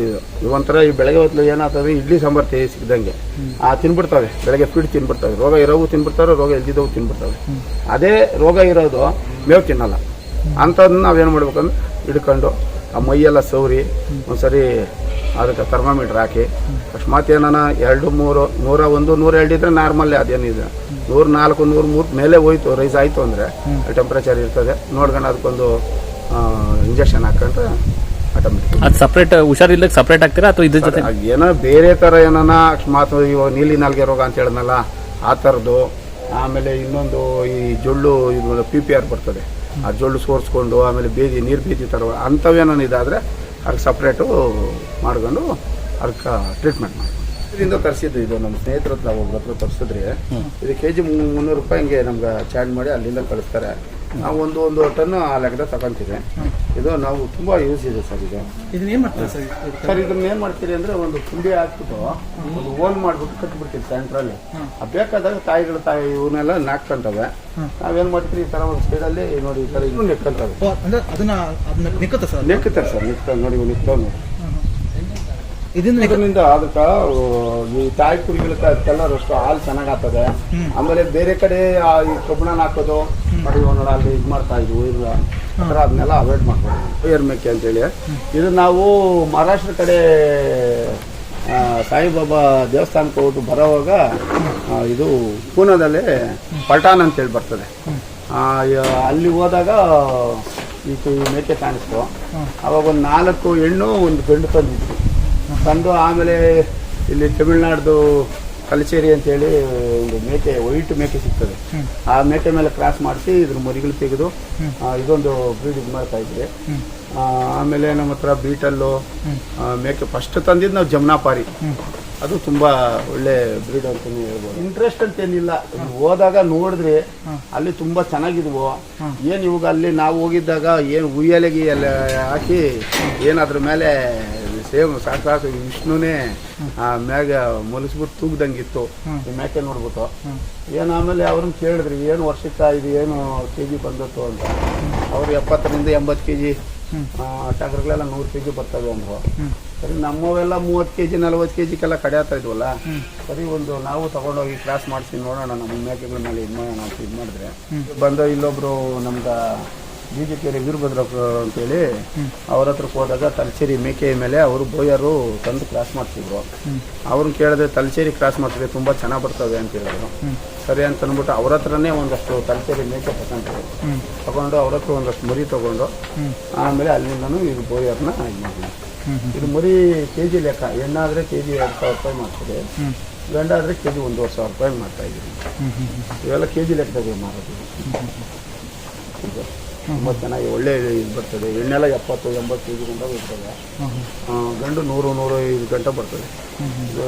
ಇದು ಇವು ಒಂಥರ ಈ ಬೆಳಗ್ಗೆ ಹೊತ್ತು ಏನಾಗ್ತದೆ, ಇಡ್ಲಿ ಸಾಂಬಾರು ತೇ ಸಿಕ್ಕಿದಂಗೆ ಆ ತಿನ್ಬಿಡ್ತವೆ, ಬೆಳಗ್ಗೆ ಫೀಡ್ ತಿನ್ಬಿಡ್ತವೆ. ರೋಗ ಇರೋವು ತಿನ್ಬಿಡ್ತಾರೆ, ರೋಗ ಇಲ್ದಿದ್ದವು ತಿನ್ಬಿಡ್ತವೆ. ಅದೇ ರೋಗ ಇರೋದು ಮೇವು ತಿನ್ನಲ್ಲ. ಅಂಥದ್ದನ್ನ ನಾವೇನು ಮಾಡ್ಬೇಕಂದ್ರೆ, ಹಿಡ್ಕೊಂಡು ಆ ಮೈಯೆಲ್ಲ ಸೌರಿ ಒಂದ್ಸರಿ ಅದಕ್ಕೆ ಥರ್ಮಾಮೀಟ್ರ್ ಹಾಕಿ ಅಕಸ್ಮಾತ್ ಏನಾನ ಎರಡು ಮೂರು ನೂರ ಒಂದು ನೂರ ಎರಡು ಇದ್ರೆ ನಾರ್ಮಲ್ಲೇ ಅದೇನಿದೆ ನೂರ ನಾಲ್ಕು ನೂರ ಮೂರು ಮೇಲೆ ಹೋಯ್ತು ರೈಸ್ ಆಯಿತು ಅಂದರೆ ಟೆಂಪ್ರೇಚರ್ ಇರ್ತದೆ. ನೋಡ್ಕೊಂಡು ಅದಕ್ಕೊಂದು ಇಂಜೆಕ್ಷನ್ ಹಾಕೊಂಡ್ರೆ ಅದು ಸಪ್ರೇಟ್ ಹುಷಾರಿಲ್ಲ ಸಪ್ರೇಟ್ ಆಗ್ತೀರಾ ಅಥವಾ ಇದ್ರ ಜೊತೆ? ಏನೋ ಬೇರೆ ಥರ ಏನಾನ ಅಕಸ್ಮಾತ್ ಇವಾಗ ನೀಲಿ ನಾಲ್ಗೆ ರೋಗ ಅಂತ ಹೇಳಿದ್ನಲ್ಲ ಆ ಥರದ್ದು ಆಮೇಲೆ ಇನ್ನೊಂದು ಈ ಜೊಳ್ಳು ಇದು ಪಿ ಪಿ ಆರ್ ಬರ್ತದೆ. ಆ ಜೊಳ್ಳು ಸೋರಿಸ್ಕೊಂಡು ಆಮೇಲೆ ಬೇದಿ ನೀರು ಬೀದಿ ಥರ ಅಂಥವೇನೋ ಇದಾದರೆ ಅದಕ್ಕೆ ಸಪ್ರೇಟು ಮಾಡ್ಕೊಂಡು ಅದಕ್ಕೆ ಟ್ರೀಟ್ಮೆಂಟ್ ಮಾಡಿ ಇದರಿಂದ ತರಿಸಿದ್ದು ಇದು ನಮ್ಮ ಸ್ನೇಹಿತರ ನಾವು ಒಬ್ಬರ ಹತ್ರ ತರಿಸಿದ್ರಿ ಇದು ಕೆ ಜಿ ಮುನ್ನೂರು ರೂಪಾಯಿ ಹಿಂಗೆ ನಮ್ಗೆ ಚಾರ್ಜ್ ಮಾಡಿ ಅಲ್ಲಿಂದ ಕಳಿಸ್ತಾರೆ. ನಾವು ಒಂದು ಒಂದು ಟನ್ ಆ ಲೆಕ್ಕದ ತಗೊಂತೀವಿ ಇದು ನಾವು ತುಂಬ ಯೂಸ್ ಇದೆ ಸರ್ ಇದು. ಇದನ್ನ ಏನ್ ಮಾಡ್ತಾರೆ ಸರ್ ಇದು? ಸರ್ ಇದನ್ನ ಏನ್ ಮಾಡ್ತೀರಿ ಅಂದ್ರೆ ಒಂದು ಕುಂಡಿ ಹಾಕ್ಬಿಟ್ಟು ಒಂದು ಓನ್ ಮಾಡ್ಬಿಟ್ಟು ಕಟ್ಬಿಡ್ತೀವಿ ಸೆಂಟ್ರಲ್ಲಿ. ಬೇಕಾದಾಗ ತಾಯಿಗಳು ತಾಯಿ ಇವನ್ನೆಲ್ಲ ನಾಕ್ಕೊಂತವೆ ನಾವೇನ್ ಮಾಡ್ತೀವಿ ಈ ತರ ಒಂದು ಸೈಡಲ್ಲಿ ನೋಡಿ ಈ ತರ ಇನ್ನೂ ನೆಕ್ಕಂತವೆ ಅದನ್ನ ನಿಕ್ಕುತ್ತೆ ಸರ್? ನೆಕ್ಕುತ್ತಾರೆ ಸರ್ ನೋಡಿ ಇವ್ ನಿಕ್ತಾವ್ ನೋಡಿ. ಇದರಿಂದ ಅದಕ್ಕೆ ಈ ತಾಯಿ ಕುರಿಗಳ ಕಲರ್ ಅಷ್ಟು ಹಾಲು ಚೆನ್ನಾಗಾಗ್ತದೆ. ಆಮೇಲೆ ಬೇರೆ ಕಡೆ ಈ ಕಬ್ಬಣ ಹಾಕೋದು ನೋಡಿ ಅಲ್ಲಿ ಇದು ಮಾಡ್ತಾ ಇದ್ವು ಇಲ್ಲ ಥರ ಅದನ್ನೆಲ್ಲ ಅವಾಯ್ಡ್ ಮಾಡ್ಬೋದು. ಏರ್ ಮೇಕೆ ಅಂತೇಳಿ ಇದು ನಾವು ಮಹಾರಾಷ್ಟ್ರ ಕಡೆ ಸಾಯಿಬಾಬಾ ದೇವಸ್ಥಾನಕ್ಕೆ ಹೋಗಿ ಬರೋವಾಗ ಇದು ಪೂನಾದಲ್ಲಿ ಪಲ್ಟಾನ್ ಅಂತೇಳಿ ಬರ್ತದೆ. ಅಲ್ಲಿ ಹೋದಾಗ ಈ ಮೇಕೆ ಕಾಣಿಸ್ತು. ಅವಾಗ ಒಂದು ನಾಲ್ಕು ಹೆಣ್ಣು ಒಂದು ಗಂಡು ತಂದಿದ್ವಿ ತಂದು ಆಮೇಲೆ ಇಲ್ಲಿ ತಮಿಳ್ನಾಡ್ದು ಕಲಚೇರಿ ಅಂತೇಳಿ ಒಂದು ಮೇಕೆ ವೈಟ್ ಮೇಕೆ ಸಿಗ್ತದೆ. ಆ ಮೇಕೆ ಮೇಲೆ ಕ್ರಾಸ್ ಮಾಡಿಸಿ ಇದ್ರ ಮರಿಗಳು ತೆಗೆದು ಇದೊಂದು ಬ್ರೀಡ್ ಇದು ಮಾಡ್ತಾ ಇದ್ವಿ. ಆಮೇಲೆ ನಮ್ಮ ಹತ್ರ ಬೀಟಲ್ಲು ಮೇಕೆ ಫಸ್ಟ್ ತಂದಿದ್ದು ನಾವು ಜಮ್ನಾಪಾರಿ. ಅದು ತುಂಬಾ ಒಳ್ಳೆ ಬ್ರೀಡ್ ಅಂತಾನೆ ಹೇಳ್ಬೋದು. ಇಂಟ್ರೆಸ್ಟ್ ಅಂತ ಏನಿಲ್ಲ ಹೋದಾಗ ನೋಡಿದ್ರಿ ಅಲ್ಲಿ ತುಂಬಾ ಚೆನ್ನಾಗಿದ್ವು. ಏನು ಇವಾಗ ಅಲ್ಲಿ ನಾವು ಹೋಗಿದ್ದಾಗ ಏನು ಉಯ್ಯಲೆಗೆ ಹಾಕಿ ಏನಾದ್ರ ಮೇಲೆ ಸೇಮ್ ಸಾಕಾಸು ವಿಷ್ಣುನೇ ಆ ಮ್ಯಾಗ ಮಲಸ್ಬಿಟ್ಟು ತೂಗ್ದಂಗಿತ್ತು. ಮ್ಯಾಕೆ ಮೇಕೆ ನೋಡ್ಬಿಟ್ಟು ಏನು ಆಮೇಲೆ ಅವ್ರನ್ನ ಕೇಳಿದ್ರಿ ಏನು ವರ್ಷಕ್ಕೆ ಇದು ಏನು ಕೆ ಜಿ ಬಂದತ್ತು? ಅಂತ. ಅವ್ರು ಎಪ್ಪತ್ತರಿಂದ ಎಂಬತ್ತು ಕೆ ಜಿ ಟಗರ್ಗಳೆಲ್ಲ ನೂರು ಕೆ ಜಿ ಬರ್ತವೆ ಅಂದ್ರು. ಸರಿ ನಮ್ಮವೆಲ್ಲ ಮೂವತ್ತು ಕೆ ಜಿ ನಲ್ವತ್ತು ಕೆ ಜಿಗೆಲ್ಲ ಕಡಿಯಾತಾ ಇದ್ವಲ್ಲ? ಸರಿ ಒಂದು ನಾವು ತಗೊಂಡೋಗಿ ಕ್ರಾಸ್ ಮಾಡಿಸಿ ನೋಡೋಣ ನಮ್ಮ ಮೇಕೆಗಳ ಮೇಲೆ ಇದು ಮಾಡೋಣ ಅಂತ ಇದು ಮಾಡಿದ್ರೆ. ಬಂದ ಇಲ್ಲೊಬ್ರು ನಮ್ಗೆ ಬಿ ಜೆ ಕೆರೆ ವೀರಭದ್ರಪ್ಪ ಅಂತೇಳಿ. ಅವ್ರ ಹತ್ರಕ್ಕೆ ಹೋದಾಗ ತಲಚೇರಿ ಮೇಕೆ ಮೇಲೆ ಅವರು ಬೋಯರು ತಂದು ಕ್ರಾಸ್ ಮಾಡ್ತಿದ್ರು. ಅವ್ರನ್ನ ಕೇಳಿದ್ರೆ ತಲಚೇರಿ ಕ್ರಾಸ್ ಮಾಡ್ತಿದ್ರೆ ತುಂಬ ಚೆನ್ನಾಗಿ ಬರ್ತವೆ ಅಂತ ಹೇಳಿದ್ರು ಸರಿ ಅಂತ ಅಂದ್ಬಿಟ್ಟು ಅವ್ರ ಹತ್ರನೇ ಒಂದಷ್ಟು ತಲಚೇರಿ ಮೇಕೆ ತಗೊಂಡ್ರು. ತಗೊಂಡು ಅವ್ರ ಹತ್ರ ಒಂದಷ್ಟು ಮರಿ ತಗೊಂಡು ಆಮೇಲೆ ಅಲ್ಲಿಂದನೂ ಇದು ಬೋಯರ್ನ ಇದು ಮಾಡಿದ್ವಿ. ಇದು ಮರಿ ಕೆ ಜಿ ಲೆಕ್ಕ ಹೆಣ್ಣಾದರೆ ಕೆ ಜಿ ಎರಡು ಸಾವಿರ ರೂಪಾಯಿ ಮಾಡ್ತದೆ ಗಂಡ ಆದರೆ ಕೆ ಜಿ ಒಂದೂವರೆ ಸಾವಿರ ರೂಪಾಯಿ ಮಾಡ್ತಾ ಇದ್ದೀವಿ. ಇವೆಲ್ಲ ಕೆ ಜಿ ಲೆಕ್ಕದಾಗ ಮಾರೋದು ಇದು ತುಂಬ ಚೆನ್ನಾಗಿ ಒಳ್ಳೆ ಇದು ಬರ್ತದೆ. ಎಣ್ಣೆಲ್ಲ ಎಪ್ಪತ್ತು, ಎಂಬತ್ತು ಕೆ ಜಿ ಗಂಟ ಬರ್ತದೆ. ಗಂಡು ನೂರು ನೂರು ಐದು ಗಂಟೆ ಬರ್ತದೆ. ಇದು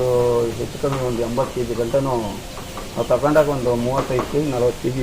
ಹೆಚ್ಚು ಕಮ್ಮಿ ಒಂದು ಎಂಬತ್ತು ಕೆ ಜಿ ಗಂಟೆನೂ ತಗೊಂಡಾಗ ಒಂದು ಮೂವತ್ತೈದು ಕೆ ಜಿ ನಲ್ವತ್ತು ಕೆ ಜಿ